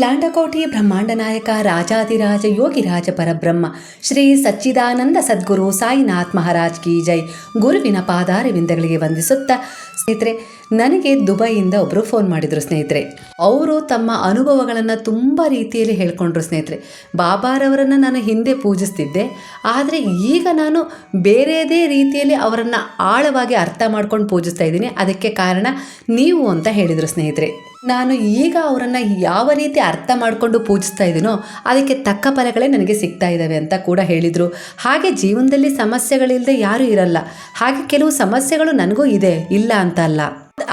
ಲಾಂಡಕೋಟಿ ಬ್ರಹ್ಮಾಂಡ ನಾಯಕ ರಾಜಾದಿರಾಜ ಯೋಗಿರಾಜ ಪರಬ್ರಹ್ಮ, ಶ್ರೀ ಸಚ್ಚಿದಾನಂದ ಸದ್ಗುರು ಸಾಯಿನಾಥ್ ಮಹಾರಾಜ್ ಕಿ ಜೈ. ಗುರುವಿನ ಪಾದಾರವಿಂದಗಳಿಗೆ ವಂದಿಸುತ್ತಾ ಸ್ನೇಹಿತರೆ ನನಗೆ ದುಬೈಯಿಂದ ಒಬ್ಬರು ಫೋನ್ ಮಾಡಿದರು ಸ್ನೇಹಿತರೆ. ಅವರು ತಮ್ಮ ಅನುಭವಗಳನ್ನು ತುಂಬ ರೀತಿಯಲ್ಲಿ ಹೇಳ್ಕೊಂಡ್ರು ಸ್ನೇಹಿತರೆ. ಬಾಬಾರವರನ್ನು ನಾನು ಹಿಂದೆ ಪೂಜಿಸ್ತಿದ್ದೆ. ಆದರೆ ಈಗ ನಾನು ಬೇರೆದೇ ರೀತಿಯಲ್ಲಿ ಅವರನ್ನು ಆಳವಾಗಿ ಅರ್ಥ ಮಾಡ್ಕೊಂಡು ಪೂಜಿಸ್ತಾ ಇದ್ದೀನಿ. ಅದಕ್ಕೆ ಕಾರಣ ನೀವು ಅಂತ ಹೇಳಿದರು ಸ್ನೇಹಿತರೆ. ನಾನು ಈಗ ಅವರನ್ನು ಯಾವ ರೀತಿ ಅರ್ಥ ಮಾಡಿಕೊಂಡು ಪೂಜಿಸ್ತಾ ಇದ್ದೀನೋ ಅದಕ್ಕೆ ತಕ್ಕ ಫಲಗಳೇ ನನಗೆ ಸಿಗ್ತಾ ಇದ್ದಾವೆ ಅಂತ ಕೂಡ ಹೇಳಿದರು. ಹಾಗೆ ಜೀವನದಲ್ಲಿ ಸಮಸ್ಯೆಗಳಿಲ್ಲದೆ ಯಾರೂ ಇರಲ್ಲ. ಹಾಗೆ ಕೆಲವು ಸಮಸ್ಯೆಗಳು ನನಗೂ ಇದೆ, ಇಲ್ಲ ಅಂತ ಅಲ್ಲ.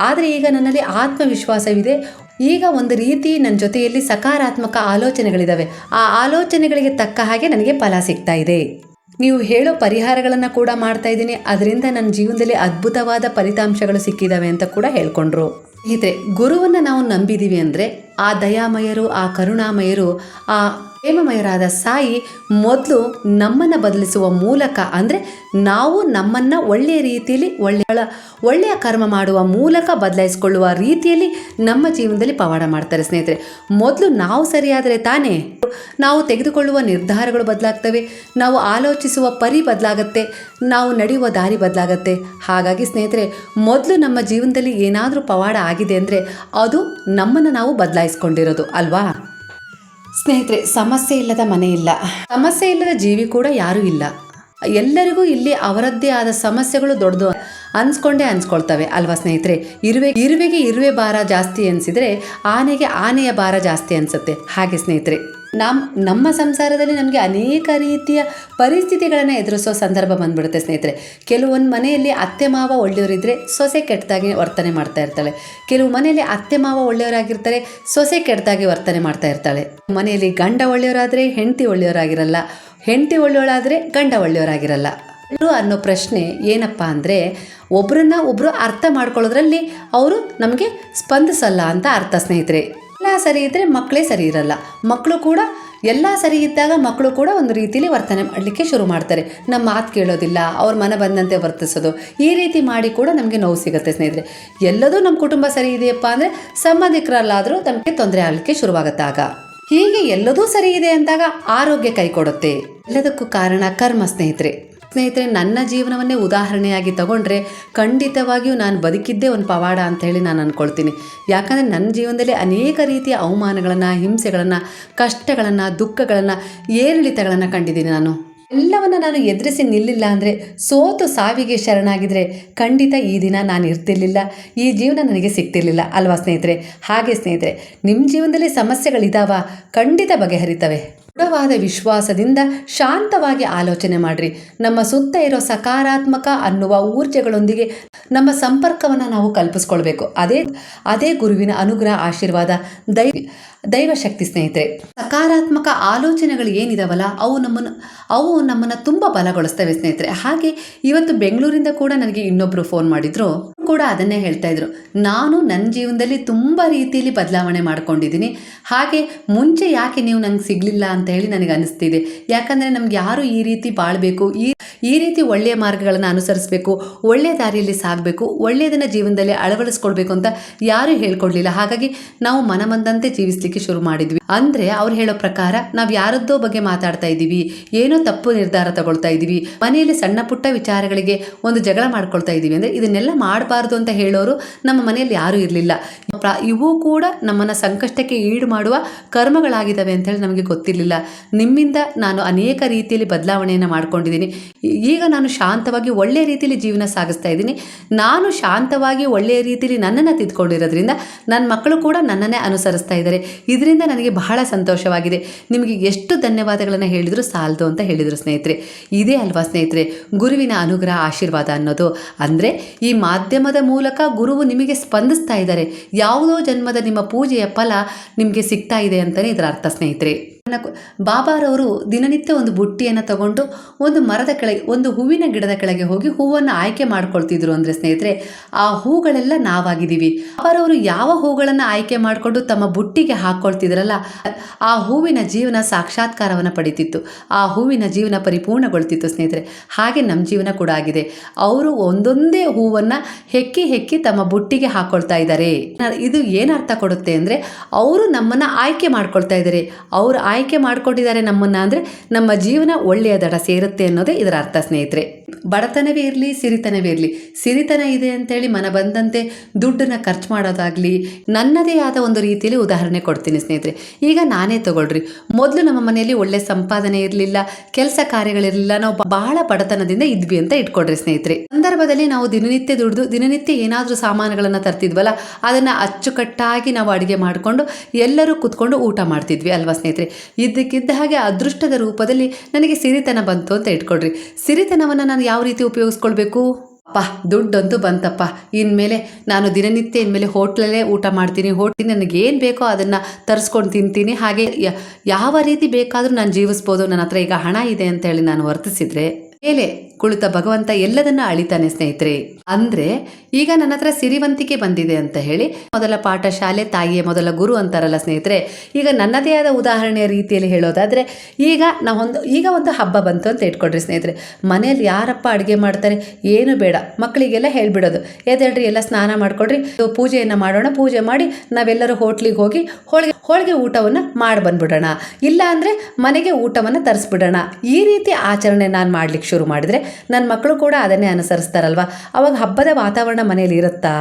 ಆದರೆ ಈಗ ನನ್ನಲ್ಲಿ ಆತ್ಮವಿಶ್ವಾಸವಿದೆ. ಈಗ ಒಂದು ರೀತಿ ನನ್ನ ಜೊತೆಯಲ್ಲಿ ಸಕಾರಾತ್ಮಕ ಆಲೋಚನೆಗಳಿದ್ದಾವೆ ಆ ಆಲೋಚನೆಗಳಿಗೆ ತಕ್ಕ ಹಾಗೆ ನನಗೆ ಫಲ ಸಿಗ್ತಾ ಇದೆ. ನೀವು ಹೇಳೋ ಪರಿಹಾರಗಳನ್ನು ಕೂಡ ಮಾಡ್ತಾ ಇದ್ದೀನಿ. ಅದರಿಂದ ನನ್ನ ಜೀವನದಲ್ಲಿ ಅದ್ಭುತವಾದ ಫಲಿತಾಂಶಗಳು ಸಿಕ್ಕಿದ್ದಾವೆ ಅಂತ ಕೂಡ ಹೇಳ್ಕೊಂಡ್ರು. ಇದ್ರೆ ಗುರುವನ್ನು ನಾವು ನಂಬಿದ್ದೀವಿ ಅಂದರೆ ಆ ದಯಾಮಯರು, ಆ ಕರುಣಾಮಯರು, ಆ ಪ್ರೇಮಮಯರಾದ ಸಾಯಿ ಮೊದಲು ನಮ್ಮನ್ನು ಬದಲಿಸುವ ಮೂಲಕ ಅಂದರೆ ನಾವು ನಮ್ಮನ್ನು ಒಳ್ಳೆಯ ರೀತಿಯಲ್ಲಿ ಒಳ್ಳೆಯ ಒಳ್ಳೆಯ ಕರ್ಮ ಮಾಡುವ ಮೂಲಕ ಬದಲಾಯಿಸಿಕೊಳ್ಳುವ ರೀತಿಯಲ್ಲಿ ನಮ್ಮ ಜೀವನದಲ್ಲಿ ಪವಾಡ ಮಾಡ್ತಾರೆ ಸ್ನೇಹಿತರೆ. ಮೊದಲು ನಾವು ಸರಿಯಾದರೆ ತಾನೇ? ನಾವು ತೆಗೆದುಕೊಳ್ಳುವ ನಿರ್ಧಾರಗಳು ಬದಲಾಗ್ತವೆ, ನಾವು ಆಲೋಚಿಸುವ ಪರಿ ಬದಲಾಗತ್ತೆ, ನಾವು ನಡೆಯುವ ದಾರಿ ಬದಲಾಗತ್ತೆ. ಹಾಗಾಗಿ ಸ್ನೇಹಿತರೆ, ಮೊದಲು ನಮ್ಮ ಜೀವನದಲ್ಲಿ ಏನಾದರೂ ಪವಾಡ ಆಗಿದೆ ಅಂದರೆ ಅದು ನಮ್ಮನ್ನು ನಾವು ಬದಲಾಯಿಸ್ಕೊಂಡಿರೋದು, ಅಲ್ವಾ? ಸ್ನೇಹಿತರೆ, ಸಮಸ್ಯೆ ಇಲ್ಲದ ಮನೆ ಇಲ್ಲ. ಸಮಸ್ಯೆ ಇಲ್ಲದ ಜೀವಿ ಕೂಡ ಯಾರೂ ಇಲ್ಲ. ಎಲ್ಲರಿಗೂ ಇಲ್ಲಿ ಅವರದ್ದೇ ಆದ ಸಮಸ್ಯೆಗಳು ದೊಡ್ಡದು ಅನ್ಸ್ಕೊಂಡೇ ಅನ್ಸ್ಕೊಳ್ತವೆ ಅಲ್ವಾ ಸ್ನೇಹಿತರೆ? ಇರುವೆ, ಇರುವೆಗೆ ಇರುವೆ ಭಾರ ಜಾಸ್ತಿ ಅನಿಸಿದರೆ ಆನೆಗೆ ಆನೆಯ ಭಾರ ಜಾಸ್ತಿ ಅನಿಸುತ್ತೆ. ಹಾಗೆ ಸ್ನೇಹಿತರೆ. ನಮ್ಮ ನಮ್ಮ ಸಂಸಾರದಲ್ಲಿ ನಮಗೆ ಅನೇಕ ರೀತಿಯ ಪರಿಸ್ಥಿತಿಗಳನ್ನು ಎದುರಿಸೋ ಸಂದರ್ಭ ಬಂದ್ಬಿಡುತ್ತೆ ಸ್ನೇಹಿತರೆ. ಕೆಲವೊಂದು ಮನೆಯಲ್ಲಿ ಅತ್ತೆ, ಮಾವ ಒಳ್ಳೆಯವರಿದ್ದರೆ ಸೊಸೆ ಕೆಟ್ಟದಾಗಿ ವರ್ತನೆ ಮಾಡ್ತಾ ಇರ್ತಾಳೆ. ಕೆಲವು ಮನೆಯಲ್ಲಿ ಅತ್ತೆ, ಮಾವ ಒಳ್ಳೆಯವರಾಗಿರ್ತಾರೆ, ಸೊಸೆ ಕೆಟ್ಟದಾಗಿ ವರ್ತನೆ ಮಾಡ್ತಾ ಇರ್ತಾಳೆ. ಮನೆಯಲ್ಲಿ ಗಂಡ ಒಳ್ಳೆಯವರಾದರೆ ಹೆಂಡತಿ ಒಳ್ಳೆಯವರಾಗಿರಲ್ಲ, ಹೆಂಡತಿ ಒಳ್ಳೆಯವಳಾದರೆ ಗಂಡ ಒಳ್ಳೆಯವರಾಗಿರಲ್ಲ. ಅನ್ನೋ ಪ್ರಶ್ನೆ ಏನಪ್ಪ ಅಂದರೆ ಒಬ್ಬರನ್ನ ಒಬ್ಬರು ಅರ್ಥ ಮಾಡ್ಕೊಳ್ಳೋದ್ರಲ್ಲಿ ಅವರು ನಮಗೆ ಸ್ಪಂದಿಸಲ್ಲ ಅಂತ ಅರ್ಥ ಸ್ನೇಹಿತರೆ. ಎಲ್ಲ ಸರಿ ಇದ್ದರೆ ಮಕ್ಕಳೇ ಸರಿ ಇರಲ್ಲ. ಮಕ್ಕಳು ಕೂಡ ಎಲ್ಲ ಸರಿ ಇದ್ದಾಗ ಮಕ್ಕಳು ಕೂಡ ಒಂದು ರೀತಿಯಲ್ಲಿ ವರ್ತನೆ ಮಾಡಲಿಕ್ಕೆ ಶುರು ಮಾಡ್ತಾರೆ. ನಮ್ಮ ಮಾತು ಕೇಳೋದಿಲ್ಲ, ಅವ್ರ ಮನ ಬಂದಂತೆ ವರ್ತಿಸೋದು, ಈ ರೀತಿ ಮಾಡಿ ಕೂಡ ನಮಗೆ ನೋವು ಸಿಗುತ್ತೆ ಸ್ನೇಹಿತರೆ. ಎಲ್ಲದೂ ನಮ್ಮ ಕುಟುಂಬ ಸರಿ ಇದೆಯಪ್ಪ ಅಂದರೆ ಸಂಬಂಧಿಕರಲ್ಲಾದರೂ ನಮಗೆ ತೊಂದರೆ ಆಗಲಿಕ್ಕೆ ಶುರುವಾಗುತ್ತೆ ಆಗ. ಹೀಗೆ ಎಲ್ಲದೂ ಸರಿ ಇದೆ ಅಂದಾಗ ಆರೋಗ್ಯ ಕೈ ಕೊಡುತ್ತೆ. ಎಲ್ಲದಕ್ಕೂ ಕಾರಣ ಕರ್ಮ ಸ್ನೇಹಿತರೆ. ಸ್ನೇಹಿತರೆ, ನನ್ನ ಜೀವನವನ್ನೇ ಉದಾಹರಣೆಯಾಗಿ ತಗೊಂಡ್ರೆ ಖಂಡಿತವಾಗಿಯೂ ನಾನು ಬದುಕಿದ್ದೇ ಒಂದು ಪವಾಡ ಅಂತ ಹೇಳಿ ನಾನು ಅಂದ್ಕೊಳ್ತೀನಿ ಯಾಕಂದರೆ ನನ್ನ ಜೀವನದಲ್ಲಿ ಅನೇಕ ರೀತಿಯ ಅವಮಾನಗಳನ್ನು, ಹಿಂಸೆಗಳನ್ನು, ಕಷ್ಟಗಳನ್ನು, ದುಃಖಗಳನ್ನು, ಏರಿಳಿತಗಳನ್ನು ಕಂಡಿದ್ದೀನಿ ನಾನು. ಎಲ್ಲವನ್ನು ನಾನು ಎದುರಿಸಿ ನಿಲ್ಲಿಲ್ಲ ಅಂದರೆ ಸೋತು ಸಾವಿಗೆ ಶರಣಾಗಿದ್ದರೆ ಖಂಡಿತ ಈ ದಿನ ನಾನು ಇರ್ತಿರ್ಲಿಲ್ಲ. ಈ ಜೀವನ ನನಗೆ ಸಿಗ್ತಿರ್ಲಿಲ್ಲ ಅಲ್ವಾ ಸ್ನೇಹಿತರೆ? ಹಾಗೆ ಸ್ನೇಹಿತರೆ ನಿಮ್ಮ ಜೀವನದಲ್ಲಿ ಸಮಸ್ಯೆಗಳಿದಾವ ಖಂಡಿತ ಬಗೆಹರಿತವೆ. ದೃಢವಾದ ವಿಶ್ವಾಸದಿಂದ ಶಾಂತವಾಗಿ ಆಲೋಚನೆ ಮಾಡಿರಿ. ನಮ್ಮ ಸುತ್ತ ಇರೋ ಸಕಾರಾತ್ಮಕ ಅನ್ನುವ ಊರ್ಜೆಗಳೊಂದಿಗೆ ನಮ್ಮ ಸಂಪರ್ಕವನ್ನು ನಾವು ಕಲ್ಪಿಸ್ಕೊಳ್ಬೇಕು. ಅದೇ ಅದೇ ಗುರುವಿನ ಅನುಗ್ರಹ, ಆಶೀರ್ವಾದ, ದೈವ ದೈವಶಕ್ತಿ ಸ್ನೇಹಿತರೆ. ಸಕಾರಾತ್ಮಕ ಆಲೋಚನೆಗಳು ಏನಿದಾವಲ್ಲ, ಅವು ನಮ್ಮನ್ನು ಅವು ನಮ್ಮನ್ನು ತುಂಬ ಬಲಗೊಳಿಸ್ತವೆ ಸ್ನೇಹಿತರೆ. ಹಾಗೆ ಇವತ್ತು ಬೆಂಗಳೂರಿಂದ ಕೂಡ ನನಗೆ ಇನ್ನೊಬ್ಬರು ಫೋನ್ ಮಾಡಿದ್ರು. ಕೂಡ ಅದನ್ನೇ ಹೇಳ್ತಾ ಇದ್ರು. ನಾನು ನನ್ನ ಜೀವನದಲ್ಲಿ ತುಂಬ ರೀತಿಯಲ್ಲಿ ಬದಲಾವಣೆ ಮಾಡ್ಕೊಂಡಿದ್ದೀನಿ. ಹಾಗೆ ಮುಂಚೆ ಯಾಕೆ ನೀವು ನಂಗೆ ಸಿಗಲಿಲ್ಲ ಅಂತ ಹೇಳಿ ನನಗೆ ಅನಿಸ್ತಿದೆ. ಯಾಕಂದ್ರೆ ನಮ್ಗೆ ಯಾರು ಈ ರೀತಿ ಬಾಳ್ಬೇಕು? ಈ ಈ ರೀತಿ ಒಳ್ಳೆಯ ಮಾರ್ಗಗಳನ್ನು ಅನುಸರಿಸಬೇಕು ಒಳ್ಳೆಯ ದಾರಿಯಲ್ಲಿ ಸಾಗಬೇಕು, ಒಳ್ಳೆಯದನ್ನು ಜೀವನದಲ್ಲಿ ಅಳವಡಿಸ್ಕೊಳ್ಬೇಕು ಅಂತ ಯಾರೂ ಹೇಳ್ಕೊಡ್ಲಿಲ್ಲ. ಹಾಗಾಗಿ ನಾವು ಮನಮಂದಂತೆ ಜೀವಿಸಲಿಕ್ಕೆ ಶುರು ಮಾಡಿದ್ವಿ. ಅಂದರೆ ಅವ್ರು ಹೇಳೋ ಪ್ರಕಾರ ನಾವು ಯಾರದ್ದೋ ಬಗ್ಗೆ ಮಾತಾಡ್ತಾ ಇದ್ದೀವಿ, ಏನೋ ತಪ್ಪು ನಿರ್ಧಾರ ತಗೊಳ್ತಾ ಇದ್ದೀವಿ, ಮನೆಯಲ್ಲಿ ಸಣ್ಣ ಪುಟ್ಟ ವಿಚಾರಗಳಿಗೆ ಒಂದು ಜಗಳ ಮಾಡ್ಕೊಳ್ತಾ ಇದ್ದೀವಿ ಅಂದರೆ ಇದನ್ನೆಲ್ಲ ಮಾಡಬಾರ್ದು ಅಂತ ಹೇಳೋರು ನಮ್ಮ ಮನೆಯಲ್ಲಿ ಯಾರೂ ಇರಲಿಲ್ಲ. ಇವು ಕೂಡ ನಮ್ಮನ್ನು ಸಂಕಷ್ಟಕ್ಕೆ ಈಡು ಮಾಡುವ ಕರ್ಮಗಳಾಗಿದ್ದಾವೆ ಅಂತೇಳಿ ನಮಗೆ ಗೊತ್ತಿರಲಿಲ್ಲ. ನಿಮ್ಮಿಂದ ನಾನು ಅನೇಕ ರೀತಿಯಲ್ಲಿ ಬದಲಾವಣೆಯನ್ನು ಮಾಡ್ಕೊಂಡಿದ್ದೀನಿ. ಈಗ ನಾನು ಶಾಂತವಾಗಿ ಒಳ್ಳೆಯ ರೀತಿಯಲ್ಲಿ ಜೀವನ ಸಾಗಿಸ್ತಾ ಇದ್ದೀನಿ. ನಾನು ಶಾಂತವಾಗಿ ಒಳ್ಳೆಯ ರೀತಿಯಲ್ಲಿ ನನ್ನನ್ನು ತಿದ್ಕೊಂಡಿರೋದ್ರಿಂದ ನನ್ನ ಮಕ್ಕಳು ಕೂಡ ನನ್ನನ್ನೇ ಅನುಸರಿಸ್ತಾ ಇದ್ದಾರೆ. ಇದರಿಂದ ನನಗೆ ಬಹಳ ಸಂತೋಷವಾಗಿದೆ. ನಿಮಗೆ ಎಷ್ಟು ಧನ್ಯವಾದಗಳನ್ನು ಹೇಳಿದರೂ ಸಾಲದು ಅಂತ ಹೇಳಿದರು ಸ್ನೇಹಿತರೆ. ಇದೇ ಅಲ್ವಾ ಸ್ನೇಹಿತರೆ, ಗುರುವಿನ ಅನುಗ್ರಹ, ಆಶೀರ್ವಾದ ಅನ್ನೋದು. ಅಂದರೆ ಈ ಮಾಧ್ಯಮದ ಮೂಲಕ ಗುರುವು ನಿಮಗೆ ಸ್ಪಂದಿಸ್ತಾ ಇದ್ದಾರೆ. ಯಾವುದೋ ಜನ್ಮದ ನಿಮ್ಮ ಪೂಜೆಯ ಫಲ ನಿಮಗೆ ಸಿಗ್ತಾ ಇದೆ ಅಂತಲೇ ಇದರ ಅರ್ಥ ಸ್ನೇಹಿತರೆ. ಬಾಬಾರವರು ದಿನನಿತ್ಯ ಒಂದು ಬುಟ್ಟಿಯನ್ನು ತಗೊಂಡು ಒಂದು ಮರದ ಕೆಳಗೆ, ಒಂದು ಹೂವಿನ ಗಿಡದ ಕೆಳಗೆ ಹೋಗಿ ಹೂವನ್ನು ಆಯ್ಕೆ ಮಾಡ್ಕೊಳ್ತಿದ್ರು ಅಂದರೆ ಸ್ನೇಹಿತರೆ, ಆ ಹೂಗಳೆಲ್ಲ ನಾವಾಗಿದ್ದೀವಿ ಬಾಬಾರವರು ಯಾವ ಹೂಗಳನ್ನು ಆಯ್ಕೆ ಮಾಡಿಕೊಂಡು ತಮ್ಮ ಬುಟ್ಟಿಗೆ ಹಾಕ್ಕೊಳ್ತಿದ್ರಲ್ಲ ಆ ಹೂವಿನ ಜೀವನ ಸಾಕ್ಷಾತ್ಕಾರವನ್ನು ಪಡಿತಿತ್ತು. ಆ ಹೂವಿನ ಜೀವನ ಪರಿಪೂರ್ಣಗೊಳ್ತಿತ್ತು ಸ್ನೇಹಿತರೆ. ಹಾಗೆ ನಮ್ಮ ಜೀವನ ಕೂಡ ಆಗಿದೆ. ಅವರು ಒಂದೊಂದೇ ಹೂವನ್ನು ಹೆಕ್ಕಿ ಹೆಕ್ಕಿ ತಮ್ಮ ಬುಟ್ಟಿಗೆ ಹಾಕೊಳ್ತಾ ಇದ್ದಾರೆ. ಇದು ಏನರ್ಥ ಕೊಡುತ್ತೆ ಅಂದರೆ, ಅವರು ನಮ್ಮನ್ನು ಆಯ್ಕೆ ಮಾಡ್ಕೊಳ್ತಾ ಇದ್ದಾರೆ. ಅವರು ಆಯ್ಕೆ ಮಾಡಿಕೊಂಡಿದ್ದಾರೆ ನಮ್ಮನ್ನು ಅಂದರೆ ನಮ್ಮ ಜೀವನ ಒಳ್ಳೆಯ ದಡ ಸೇರುತ್ತೆ ಅನ್ನೋದೇ ಇದರ ಅರ್ಥ ಸ್ನೇಹಿತರೆ. ಬಡತನವೇ ಇರಲಿ, ಸಿರಿತನವೇ ಇರಲಿ. ಸಿರಿತನ ಇದೆ ಅಂತೇಳಿ ಮನ ಬಂದಂತೆ ದುಡ್ಡನ್ನು ಖರ್ಚು ಮಾಡೋದಾಗಲಿ, ನನ್ನದೇ ಆದ ಒಂದು ರೀತಿಯಲ್ಲಿ ಉದಾಹರಣೆ ಕೊಡ್ತೀನಿ ಸ್ನೇಹಿತರೆ. ಈಗ ನಾನೇ ತಗೊಳ್ರಿ. ಮೊದಲು ನಮ್ಮ ಮನೆಯಲ್ಲಿ ಒಳ್ಳೆ ಸಂಪಾದನೆ ಇರಲಿಲ್ಲ, ಕೆಲಸ ಕಾರ್ಯಗಳಿರಲಿಲ್ಲ, ನಾವು ಬಹಳ ಬಡತನದಿಂದ ಇದ್ವಿ ಅಂತ ಇಟ್ಕೊಡ್ರಿ ಸ್ನೇಹಿತರೆ. ಸಂದರ್ಭದಲ್ಲಿ ನಾವು ದಿನನಿತ್ಯ ದುಡಿದು, ದಿನನಿತ್ಯ ಏನಾದರೂ ಸಾಮಾನುಗಳನ್ನು ತರ್ತಿದ್ವಲ್ಲ, ಅದನ್ನು ಅಚ್ಚುಕಟ್ಟಾಗಿ ನಾವು ಅಡುಗೆ ಮಾಡಿಕೊಂಡು ಎಲ್ಲರೂ ಕುತ್ಕೊಂಡು ಊಟ ಮಾಡ್ತಿದ್ವಿ ಅಲ್ವಾ ಸ್ನೇಹಿತರೆ? ಇದ್ದಕ್ಕಿದ್ದ ಹಾಗೆ ಅದೃಷ್ಟದ ರೂಪದಲ್ಲಿ ನನಗೆ ಸಿರಿತನ ಬಂತು ಅಂತ ಇಟ್ಕೊಡ್ರಿ ಸಿರಿತನವನ್ನು ನಾನು ಯಾವ ರೀತಿ ಉಪಯೋಗಿಸ್ಕೊಳ್ಬೇಕು? ಅಪ್ಪ ದುಡ್ಡಂತೂ ಬಂತಪ್ಪ. ಇನ್ಮೇಲೆ ನಾನು ದಿನನಿತ್ಯ ಇನ್ಮೇಲೆ ಹೋಟ್ಲಲ್ಲೇ ಊಟ ಮಾಡ್ತೀನಿ. ಹೋಟ್ಲಿ ನನಗೆ ಏನು ಬೇಕೋ ಅದನ್ನು ತರಿಸ್ಕೊಂಡು ತಿಂತೀನಿ. ಹಾಗೆ ಯಾವ ರೀತಿ ಬೇಕಾದರೂ ನಾನು ಜೀವಿಸ್ಬೋದು. ನನ್ನ ಹತ್ರ ಈಗ ಹಣ ಇದೆ ಅಂತ ಹೇಳಿ ನಾನು ವರ್ತಿಸಿದ್ರೆ, ಮೇಲೆ ಕುಳಿತ ಭಗವಂತ ಎಲ್ಲದನ್ನ ಅಳಿತಾನೆ, ಸ್ನೇಹಿತರೆ. ಅಂದ್ರೆ, ಈಗ ನನ್ನ ಹತ್ರ ಸಿರಿವಂತಿಕೆ ಬಂದಿದೆ ಅಂತ ಹೇಳಿ, ಮೊದಲ ಪಾಠ ಶಾಲೆ ತಾಯಿಯೇ ಮೊದಲ ಗುರು ಅಂತಾರಲ್ಲ, ಸ್ನೇಹಿತರೆ. ಈಗ ನನ್ನದೇ ಆದ ಉದಾಹರಣೆಯ ರೀತಿಯಲ್ಲಿ ಹೇಳೋದಾದ್ರೆ, ಈಗ ನಾವೊಂದು ಈಗ ಒಂದು ಹಬ್ಬ ಬಂತು ಅಂತ ಇಟ್ಕೊಡ್ರಿ ಸ್ನೇಹಿತರೆ. ಮನೆಯಲ್ಲಿ ಯಾರಪ್ಪ ಅಡುಗೆ ಮಾಡ್ತಾರೆ, ಏನು ಬೇಡ. ಮಕ್ಕಳಿಗೆಲ್ಲ ಹೇಳ್ಬಿಡೋದು. ಎದೇಳ್ರಿ ಎಲ್ಲ ಸ್ನಾನ ಮಾಡ್ಕೊಡ್ರಿ, ಪೂಜೆಯನ್ನು ಮಾಡೋಣ, ಪೂಜೆ ಮಾಡಿ, ನಾವೆಲ್ಲರೂ ಹೋಟ್ಲಿಗೆ ಹೋಗಿ, ಹೋಳಿಗೆ ಹೋಳಿಗೆ ಊಟವನ್ನು ಮಾಡಿ ಬಂದ್ಬಿಡೋಣ. ಇಲ್ಲ ಅಂದರೆ ಮನೆಗೆ ಊಟವನ್ನು ತರಿಸ್ಬಿಡೋಣ. ಈ ರೀತಿ ಆಚರಣೆ ನಾನು ಮಾಡ್ಲಿಕ್ಕೆ ಶುರು ಮಾಡಿದ್ರೆ ನನ್ನ ಮಕ್ಕಳು ಕೂಡ ಅದನ್ನೇ ಅನುಸರಿಸ್ತಾರಲ್ವಾ? ಅವಾಗ ಹಬ್ಬದ ವಾತಾವರಣ ಮನೆಯಲ್ಲಿ ಇರುತ್ತಾ?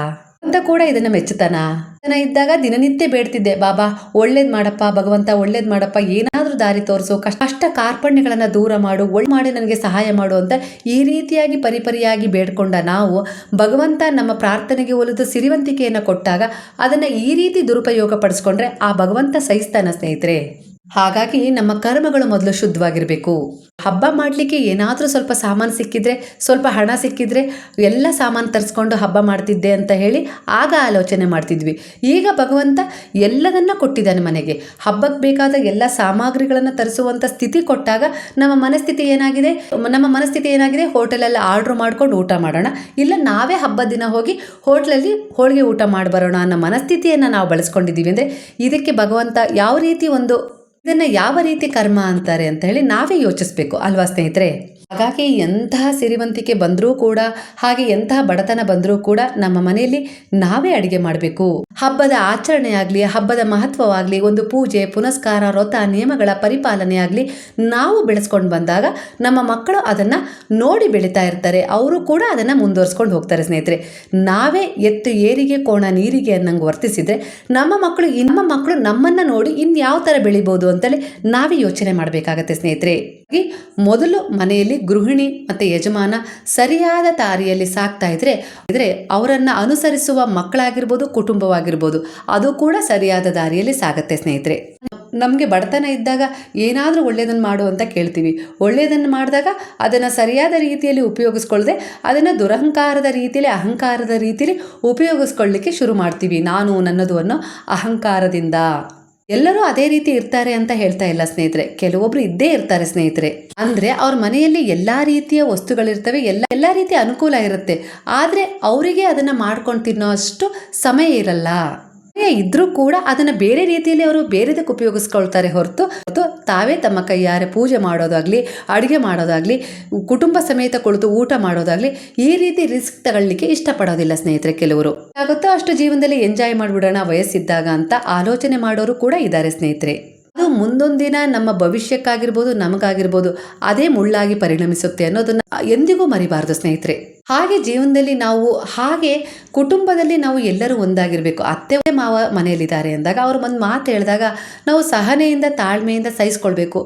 ಅಂತ ಕೂಡ ಇದನ್ನು ಮೆಚ್ಚುತ್ತಾನ? ಜನ ಇದ್ದಾಗ ದಿನನಿತ್ಯ ಬೇಡ್ತಿದ್ದೆ, ಬಾಬಾ, ಒಳ್ಳೇದ್ ಮಾಡಪ್ಪ, ಭಗವಂತ ಒಳ್ಳೇದ್ ಮಾಡಪ್ಪ, ಏನಾದ್ರೂ ದಾರಿ ತೋರಿಸು, ಕಷ್ಟ ಕಾರ್ಪಣ್ಯಗಳನ್ನ ದೂರ ಮಾಡು ಒಳ್ಳೆ ಮಾಡಿ ನನಗೆ ಸಹಾಯ ಮಾಡು ಅಂತ ಈ ರೀತಿಯಾಗಿ ಪರಿಪರಿಯಾಗಿ ಬೇಡ್ಕೊಂಡ ನಾವು, ಭಗವಂತ ನಮ್ಮ ಪ್ರಾರ್ಥನೆಗೆ ಒಲಿದು ಸಿರಿವಂತಿಕೆಯನ್ನು ಕೊಟ್ಟಾಗ ಅದನ್ನ ಈ ರೀತಿ ದುರುಪಯೋಗ ಪಡಿಸ್ಕೊಂಡ್ರೆ ಆ ಭಗವಂತ ಸಹಿಸ್ತಾನ ಸ್ನೇಹಿತರೆ. ಹಾಗಾಗಿ ನಮ್ಮ ಕರ್ಮಗಳು ಮೊದಲು ಶುದ್ಧವಾಗಿರಬೇಕು. ಹಬ್ಬ ಮಾಡಲಿಕ್ಕೆ ಏನಾದರೂ ಸ್ವಲ್ಪ ಸಾಮಾನು ಸಿಕ್ಕಿದ್ರೆ, ಸ್ವಲ್ಪ ಹಣ ಸಿಕ್ಕಿದ್ರೆ ಎಲ್ಲ ಸಾಮಾನು ತರಿಸ್ಕೊಂಡು ಹಬ್ಬ ಮಾಡ್ತಿದ್ದೆ ಅಂತ ಹೇಳಿ ಆಗ ಆಲೋಚನೆ ಮಾಡ್ತಿದ್ವಿ. ಈಗ ಭಗವಂತ ಎಲ್ಲದನ್ನ ಕೊಟ್ಟಿದ್ದಾನೆ ಮನೆಗೆ. ಹಬ್ಬಕ್ಕೆ ಬೇಕಾದ ಎಲ್ಲ ಸಾಮಗ್ರಿಗಳನ್ನು ತರಿಸುವಂಥ ಸ್ಥಿತಿ ಕೊಟ್ಟಾಗ ನಮ್ಮ ಮನಸ್ಥಿತಿ ಏನಾಗಿದೆ? ನಮ್ಮ ಮನಸ್ಥಿತಿ ಏನಾಗಿದೆ? ಹೋಟೆಲಲ್ಲಿ ಆರ್ಡ್ರ್ ಮಾಡ್ಕೊಂಡು ಊಟ ಮಾಡೋಣ. ಇಲ್ಲ, ನಾವೇ ಹಬ್ಬದ ದಿನ ಹೋಗಿ ಹೋಟ್ಲಲ್ಲಿ ಹೋಳಿಗೆ ಊಟ ಮಾಡಿ ಬರೋಣ ಅನ್ನೋ ಮನಸ್ಥಿತಿಯನ್ನು ನಾವು ಬಳಸ್ಕೊಂಡಿದ್ದೀವಿ. ಅಂದರೆ ಇದಕ್ಕೆ ಭಗವಂತ ಯಾವ ರೀತಿ ಒಂದು ಇದನ್ನು ಯಾವ ರೀತಿ ಕರ್ಮ ಅಂತಾರೆ ಅಂತ ಹೇಳಿ ನಾವೇ ಯೋಚಿಸ್ಬೇಕು ಅಲ್ವಾ ಸ್ನೇಹಿತರೆ? ಹಾಗಾಗಿ ಎಂತಹ ಸಿರಿವಂತಿಕೆ ಬಂದರೂ ಕೂಡ, ಹಾಗೆ ಎಂತಹ ಬಡತನ ಬಂದರೂ ಕೂಡ ನಮ್ಮ ಮನೆಯಲ್ಲಿ ನಾವೇ ಅಡಿಗೆ ಮಾಡಬೇಕು. ಹಬ್ಬದ ಆಚರಣೆ ಆಗಲಿ ಹಬ್ಬದ ಮಹತ್ವವಾಗಲಿ, ಒಂದು ಪೂಜೆ, ಪುನಸ್ಕಾರ, ವ್ರತ, ನಿಯಮಗಳ ಪರಿಪಾಲನೆ ಆಗಲಿ ನಾವು ಬೆಳೆಸ್ಕೊಂಡು ಬಂದಾಗ ನಮ್ಮ ಮಕ್ಕಳು ಅದನ್ನು ನೋಡಿ ಬೆಳೀತಾ ಇರ್ತಾರೆ. ಅವರು ಕೂಡ ಅದನ್ನು ಮುಂದುವರಿಸ್ಕೊಂಡು ಹೋಗ್ತಾರೆ ಸ್ನೇಹಿತರೆ. ನಾವೇ ಎತ್ತು ಏರಿಗೆ, ಕೋಣ ನೀರಿಗೆ ಅನ್ನಂಗೆ ವರ್ತಿಸಿದ್ರೆ ನಮ್ಮ ಮಕ್ಕಳು ನಮ್ಮ ಮಕ್ಕಳು ನಮ್ಮನ್ನು ನೋಡಿ ಇನ್ಯಾವ ಥರ ಬೆಳಿಬೋದು ಅಂತೇಳಿ ನಾವೇ ಯೋಚನೆ ಮಾಡಬೇಕಾಗತ್ತೆ ಸ್ನೇಹಿತರೆ. ಮೊದಲು ಮನೆಯಲ್ಲಿ ಗೃಹಿಣಿ ಮತ್ತು ಯಜಮಾನ ಸರಿಯಾದ ದಾರಿಯಲ್ಲಿ ಸಾಕ್ತಾ ಇದ್ರೆ ಇದ್ರೆ ಅವರನ್ನು ಅನುಸರಿಸುವ ಮಕ್ಕಳಾಗಿರ್ಬೋದು, ಕುಟುಂಬವಾಗಿರ್ಬೋದು, ಅದು ಕೂಡ ಸರಿಯಾದ ದಾರಿಯಲ್ಲಿ ಸಾಗತ್ತೆ ಸ್ನೇಹಿತರೆ. ನಮಗೆ ಬಡತನ ಇದ್ದಾಗ ಏನಾದರೂ ಒಳ್ಳೆಯದನ್ನು ಮಾಡು ಅಂತ ಕೇಳ್ತೀವಿ. ಒಳ್ಳೆಯದನ್ನು ಮಾಡಿದಾಗ ಅದನ್ನು ಸರಿಯಾದ ರೀತಿಯಲ್ಲಿ ಉಪಯೋಗಿಸ್ಕೊಳ್ಳದೆ ಅದನ್ನು ದುರಹಂಕಾರದ ರೀತಿಯಲ್ಲಿ ಅಹಂಕಾರದ ರೀತಿಯಲ್ಲಿ ಉಪಯೋಗಿಸ್ಕೊಳ್ಳಿಕ್ಕೆ ಶುರು ಮಾಡ್ತೀವಿ. ನಾನು ನನ್ನದು ಅನ್ನೋ ಅಹಂಕಾರದಿಂದ. ಎಲ್ಲರೂ ಅದೇ ರೀತಿ ಇರ್ತಾರೆ ಅಂತ ಹೇಳ್ತಾ ಇಲ್ಲ ಸ್ನೇಹಿತರೆ. ಕೆಲವೊಬ್ರು ಇದ್ದೇ ಇರ್ತಾರೆ ಸ್ನೇಹಿತರೆ. ಅಂದ್ರೆ ಅವ್ರ ಮನೆಯಲ್ಲಿ ಎಲ್ಲಾ ರೀತಿಯ ವಸ್ತುಗಳಿರ್ತವೆ, ಎಲ್ಲ, ಎಲ್ಲಾ ರೀತಿಯ ಅನುಕೂಲ ಇರುತ್ತೆ. ಆದ್ರೆ ಅವರಿಗೆ ಅದನ್ನ ಮಾಡ್ಕೊಂಡು ತಿನ್ನೋ ಅಷ್ಟು ಸಮಯ ಇರಲ್ಲ. ಇದ್ರೂ ಕೂಡ ಅದನ್ನ ಬೇರೆ ರೀತಿಯಲ್ಲಿ ಅವರು ಬೇರೆದಕ್ಕೆ ಉಪಯೋಗಿಸ್ಕೊಳ್ತಾರೆ ಹೊರತು. ತಾವೇ ತಮ್ಮ ಕೈಯಾರೆ ಪೂಜೆ ಮಾಡೋದಾಗ್ಲಿ, ಅಡುಗೆ ಮಾಡೋದಾಗ್ಲಿ, ಕುಟುಂಬ ಸಮೇತ ಕುಳಿತು ಊಟ ಮಾಡೋದಾಗ್ಲಿ, ಈ ರೀತಿ ರಿಸ್ಕ್ ತಗೊಳ್ಳಿಕ್ಕೆ ಇಷ್ಟಪಡೋದಿಲ್ಲ ಸ್ನೇಹಿತರೆ ಕೆಲವರು. ಆಗುತ್ತೋ ಅಷ್ಟು ಜೀವನದಲ್ಲಿ ಎಂಜಾಯ್ ಮಾಡಿಬಿಡೋಣ ವಯಸ್ಸಿದ್ದಾಗ ಅಂತ ಆಲೋಚನೆ ಮಾಡೋರು ಕೂಡ ಇದ್ದಾರೆ ಸ್ನೇಹಿತರೆ. ಅದು ಮುಂದೊಂದಿನ ನಮ್ಮ ಭವಿಷ್ಯಕ್ಕಾಗಿರ್ಬೋದು, ನಮಗಾಗಿರ್ಬೋದು, ಅದೇ ಮುಳ್ಳಾಗಿ ಪರಿಣಮಿಸುತ್ತೆ ಅನ್ನೋದನ್ನ ಎಂದಿಗೂ ಮರಿಬಾರದು ಸ್ನೇಹಿತರೆ. ಹಾಗೆ ಜೀವನದಲ್ಲಿ ನಾವು, ಹಾಗೆ ಕುಟುಂಬದಲ್ಲಿ ನಾವು ಎಲ್ಲರೂ ಒಂದಾಗಿರಬೇಕು. ಅತ್ತೆ ಮಾವ ಮನೆಯಲ್ಲಿದ್ದಾರೆ ಅಂದಾಗ ಅವ್ರು ಒಂದು ಮಾತು ಹೇಳಿದಾಗ ನಾವು ಸಹನೆಯಿಂದ, ತಾಳ್ಮೆಯಿಂದ ಸಹಿಸ್ಕೊಳ್ಬೇಕು.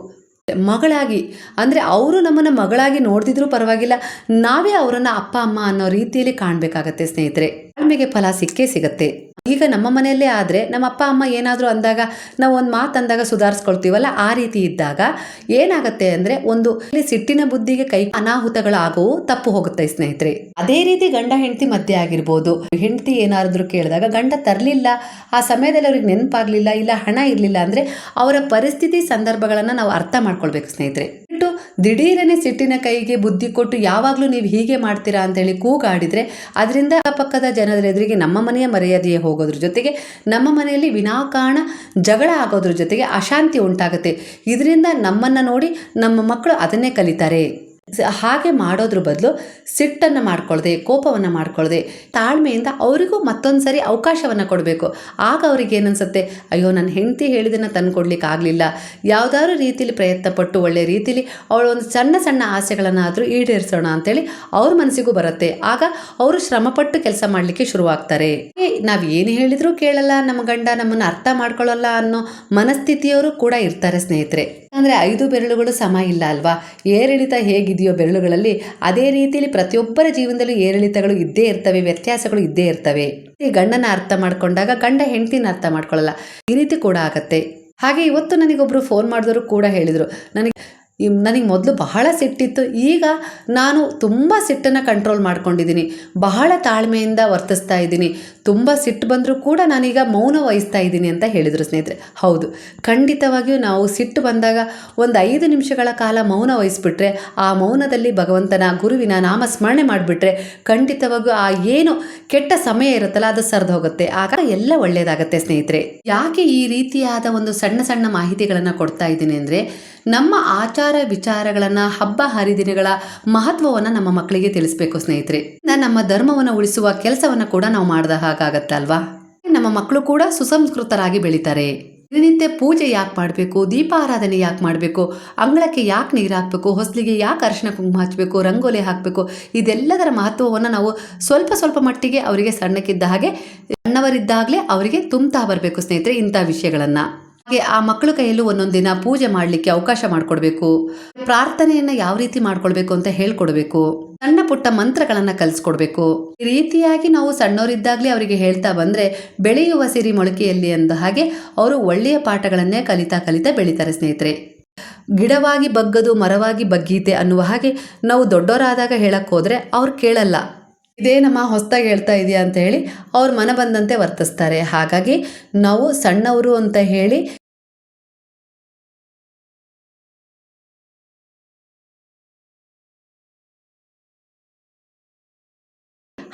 ಮಗಳಾಗಿ, ಅಂದರೆ ಅವರು ನಮ್ಮನ್ನು ಮಗಳಾಗಿ ನೋಡ್ದಿದ್ರೂ ಪರವಾಗಿಲ್ಲ, ನಾವೇ ಅವರನ್ನು ಅಪ್ಪ, ಅಮ್ಮ ಅನ್ನೋ ರೀತಿಯಲ್ಲಿ ಕಾಣಬೇಕಾಗತ್ತೆ ಸ್ನೇಹಿತರೆ. ತಾಳ್ಮೆಗೆ ಫಲ ಸಿಕ್ಕೇ ಸಿಗತ್ತೆ. ಈಗ ನಮ್ಮ ಮನೆಯಲ್ಲೇ ಆದರೆ ನಮ್ಮ ಅಪ್ಪ, ಅಮ್ಮ ಏನಾದರೂ ಅಂದಾಗ ನಾವು ಒಂದು ಮಾತು ಅಂದಾಗ ಸುಧಾರಿಸ್ಕೊಳ್ತೀವಲ್ಲ, ಆ ರೀತಿ ಇದ್ದಾಗ ಏನಾಗುತ್ತೆ ಅಂದರೆ ಒಂದು ಸಿಟ್ಟಿನ ಬುದ್ಧಿಗೆ ಕೈ ಅನಾಹುತಗಳಾಗವು, ತಪ್ಪು ಹೋಗುತ್ತೆ ಸ್ನೇಹಿತರೆ. ಅದೇ ರೀತಿ ಗಂಡ, ಹೆಂಡತಿ ಮಧ್ಯೆ ಆಗಿರ್ಬೋದು. ಹೆಂಡತಿ ಏನಾದರೂ ಕೇಳಿದಾಗ ಗಂಡ ತರಲಿಲ್ಲ, ಆ ಸಮಯದಲ್ಲಿ ಅವ್ರಿಗೆ ನೆನಪಾಗಲಿಲ್ಲ, ಇಲ್ಲ ಹಣ ಇರಲಿಲ್ಲ ಅಂದರೆ ಅವರ ಪರಿಸ್ಥಿತಿ, ಸಂದರ್ಭಗಳನ್ನು ನಾವು ಅರ್ಥ ಮಾಡ್ಕೊಳ್ಬೇಕು ಸ್ನೇಹಿತರೆ. ಬಿಟ್ಟು ದಿಢೀರನೆ ಸಿಟ್ಟಿನ ಕೈಗೆ ಬುದ್ಧಿ ಕೊಟ್ಟು ಯಾವಾಗಲೂ ನೀವು ಹೀಗೆ ಮಾಡ್ತೀರಾ ಅಂತೇಳಿ ಕೂಗಾಡಿದ್ರೆ ಅದರಿಂದ ಪಕ್ಕದ ಜನರ ಎದುರಿಗೆ ನಮ್ಮ ಮನೆಯ ಮರ್ಯಾದೆಯೇ ಹೋಗೋದ್ರ ಜೊತೆಗೆ ನಮ್ಮ ಮನೆಯಲ್ಲಿ ವಿನಾಕಾರಣ ಜಗಳ ಆಗೋದ್ರ ಜೊತೆಗೆ ಅಶಾಂತಿ ಉಂಟಾಗುತ್ತೆ. ಇದರಿಂದ ನಮ್ಮನ್ನು ನೋಡಿ ನಮ್ಮ ಮಕ್ಕಳು ಅದನ್ನೇ ಕಲಿತಾರೆ. ಹಾಗೆ ಮಾಡೋದ್ರ ಬದಲು ಸಿಟ್ಟನ್ನು ಮಾಡ್ಕೊಳ್ಳದೆ ಕೋಪವನ್ನು ಮಾಡ್ಕೊಳ್ಳದೆ ತಾಳ್ಮೆಯಿಂದ ಅವರಿಗೂ ಮತ್ತೊಂದು ಸರಿ ಅವಕಾಶವನ್ನು ಕೊಡಬೇಕು. ಆಗ ಅವ್ರಿಗೆ ಏನನ್ಸುತ್ತೆ? ಅಯ್ಯೋ ನನ್ನ ಹೆಂಡತಿ ಹೇಳಿದ್ದನ್ನು ತಂದು ಕೊಡ್ಲಿಕ್ಕೆ ಆಗಲಿಲ್ಲ ಯಾವುದಾದ್ರು ರೀತಿಯಲ್ಲಿ ಪ್ರಯತ್ನ ಪಟ್ಟು ಒಳ್ಳೆ ರೀತಿಯಲ್ಲಿ ಅವಳು ಒಂದು ಸಣ್ಣ ಸಣ್ಣ ಆಸೆಗಳನ್ನಾದರೂ ಈಡೇರಿಸೋಣ ಅಂತೇಳಿ ಅವ್ರ ಮನಸ್ಸಿಗೂ ಬರುತ್ತೆ. ಆಗ ಅವರು ಶ್ರಮಪಟ್ಟು ಕೆಲಸ ಮಾಡಲಿಕ್ಕೆ ಶುರುವಾಗ್ತಾರೆ. ನಾವು ಏನು ಹೇಳಿದರೂ ಕೇಳಲ್ಲ ನಮ್ಮ ಗಂಡ ನಮ್ಮನ್ನು ಅರ್ಥ ಮಾಡ್ಕೊಳ್ಳಲ್ಲ ಅನ್ನೋ ಮನಸ್ಥಿತಿಯವರು ಕೂಡ ಇರ್ತಾರೆ ಸ್ನೇಹಿತರೆ. ಅಂದರೆ ಐದು ಬೆರಳುಗಳು ಸಮ ಇಲ್ಲ ಅಲ್ವಾ? ಏರಿಳಿತ ಹೇಗಿದೆಯೋ ಬೆರಳುಗಳಲ್ಲಿ ಅದೇ ರೀತಿಯಲ್ಲಿ ಪ್ರತಿಯೊಬ್ಬರ ಜೀವನದಲ್ಲೂ ಏರಿಳಿತಗಳು ಇದ್ದೇ ಇರ್ತವೆ, ವ್ಯತ್ಯಾಸಗಳು ಇದ್ದೇ ಇರ್ತವೆ. ಈ ಗಂಡನ ಅರ್ಥ ಮಾಡಿಕೊಂಡಾಗ ಗಂಡ ಹೆಂಡತಿನ ಅರ್ಥ ಮಾಡ್ಕೊಳ್ಳಲ್ಲ. ಈ ರೀತಿ ಕೂಡ ಆಗತ್ತೆ. ಹಾಗೆ ಇವತ್ತು ನನಗೊಬ್ರು ಫೋನ್ ಮಾಡಿದವರು ಕೂಡ ಹೇಳಿದರು, ನನಗೆ ನನಗೆ ಮೊದಲು ಬಹಳ ಸಿಟ್ಟಿತ್ತು, ಈಗ ನಾನು ತುಂಬ ಸಿಟ್ಟನ್ನು ಕಂಟ್ರೋಲ್ ಮಾಡ್ಕೊಂಡಿದ್ದೀನಿ. ಬಹಳ ತಾಳ್ಮೆಯಿಂದ ವರ್ತಿಸ್ತಾ ಇದ್ದೀನಿ. ತುಂಬ ಸಿಟ್ಟು ಬಂದರೂ ಕೂಡ ನಾನೀಗ ಮೌನ ವಹಿಸ್ತಾ ಇದ್ದೀನಿ ಅಂತ ಹೇಳಿದರು ಸ್ನೇಹಿತರೆ. ಹೌದು, ಖಂಡಿತವಾಗಿಯೂ ನಾವು ಸಿಟ್ಟು ಬಂದಾಗ ಒಂದು ಐದು ನಿಮಿಷಗಳ ಕಾಲ ಮೌನ ವಹಿಸ್ಬಿಟ್ರೆ, ಆ ಮೌನದಲ್ಲಿ ಭಗವಂತನ ಗುರುವಿನ ನಾಮ ಸ್ಮರಣೆ ಮಾಡಿಬಿಟ್ರೆ ಖಂಡಿತವಾಗಿಯೂ ಆ ಏನು ಕೆಟ್ಟ ಸಮಯ ಇರುತ್ತಲ್ಲ ಅದು ಸರಿದು ಹೋಗುತ್ತೆ. ಆಗ ಎಲ್ಲ ಒಳ್ಳೆಯದಾಗತ್ತೆ ಸ್ನೇಹಿತರೆ. ಯಾಕೆ ಈ ರೀತಿಯಾದ ಒಂದು ಸಣ್ಣ ಸಣ್ಣ ಮಾಹಿತಿಗಳನ್ನು ಕೊಡ್ತಾ ಇದ್ದೀನಿ ಅಂದರೆ, ನಮ್ಮ ಆಚಾರ ವಿಚಾರಗಳನ್ನು, ಹಬ್ಬ ಹರಿದಿನಗಳ ಮಹತ್ವವನ್ನು ನಮ್ಮ ಮಕ್ಕಳಿಗೆ ತಿಳಿಸ್ಬೇಕು ಸ್ನೇಹಿತರೆ. ನಮ್ಮ ಧರ್ಮವನ್ನು ಉಳಿಸುವ ಕೆಲಸವನ್ನು ಕೂಡ ನಾವು ಮಾಡಿದ ಹಾಗಾಗತ್ತೆ ಅಲ್ವಾ ನಮ್ಮ ಮಕ್ಕಳು ಕೂಡ ಸುಸಂಸ್ಕೃತರಾಗಿ ಬೆಳೀತಾರೆ. ದಿನನಿತ್ಯ ಪೂಜೆ ಯಾಕೆ ಮಾಡಬೇಕು, ದೀಪಾರಾಧನೆ ಯಾಕೆ ಮಾಡಬೇಕು, ಅಂಗಳಕ್ಕೆ ಯಾಕೆ ನೀರು ಹಾಕಬೇಕು, ಹೊಸಲಿಗೆ ಯಾಕೆ ಅರಿಶಿನ ಕುಂಕುಮ ಹಚ್ಚಬೇಕು ರಂಗೋಲಿ ಹಾಕಬೇಕು, ಇದೆಲ್ಲದರ ಮಹತ್ವವನ್ನು ನಾವು ಸ್ವಲ್ಪ ಸ್ವಲ್ಪ ಮಟ್ಟಿಗೆ ಅವರಿಗೆ ಸಣ್ಣಕ್ಕಿದ್ದ ಹಾಗೆ, ಸಣ್ಣವರಿದ್ದಾಗಲೇ ಅವರಿಗೆ ತುಂಬ್ತಾ ಬರಬೇಕು ಸ್ನೇಹಿತರೆ ಇಂಥ ವಿಷಯಗಳನ್ನು. ಹಾಗೆ ಆ ಮಕ್ಕಳ ಕೈಯಲ್ಲೂ ಒಂದೊಂದು ದಿನ ಪೂಜೆ ಮಾಡಲಿಕ್ಕೆ ಅವಕಾಶ ಮಾಡಿಕೊಡ್ಬೇಕು. ಪ್ರಾರ್ಥನೆಯನ್ನ ಯಾವ ರೀತಿ ಮಾಡ್ಕೊಳ್ಬೇಕು ಅಂತ ಹೇಳ್ಕೊಡ್ಬೇಕು. ಸಣ್ಣ ಪುಟ್ಟ ಮಂತ್ರಗಳನ್ನ ಕಲಿಸ್ಕೊಡ್ಬೇಕು. ಈ ರೀತಿಯಾಗಿ ನಾವು ಸಣ್ಣವರಿದ್ದಾಗಲೇ ಅವರಿಗೆ ಹೇಳ್ತಾ ಬಂದ್ರೆ ಬೆಳೆಯುವ ಸಿರಿ ಮೊಳಕೆಯಲ್ಲಿ ಅಂದ ಹಾಗೆ ಅವರು ಒಳ್ಳೆಯ ಪಾಠಗಳನ್ನೇ ಕಲಿತಾ ಕಲಿತಾ ಬೆಳೀತಾರೆ ಸ್ನೇಹಿತರೆ. ಗಿಡವಾಗಿ ಬಗ್ಗದು ಮರವಾಗಿ ಬಗ್ಗೀತೆ ಅನ್ನುವ ಹಾಗೆ ನಾವು ದೊಡ್ಡವರಾದಾಗ ಹೇಳಕ್ಕೆ ಹೋದ್ರೆ ಅವ್ರು ಕೇಳಲ್ಲ. ಇದೇನಮ್ಮ ಹೊಸ್ದಾಗಿ ಹೇಳ್ತಾ ಇದೆಯಾ ಅಂತ ಹೇಳಿ ಅವ್ರ ಮನ ಬಂದಂತೆ ವರ್ತಿಸ್ತಾರೆ. ಹಾಗಾಗಿ ನಾವು ಸಣ್ಣವರು ಅಂತ ಹೇಳಿ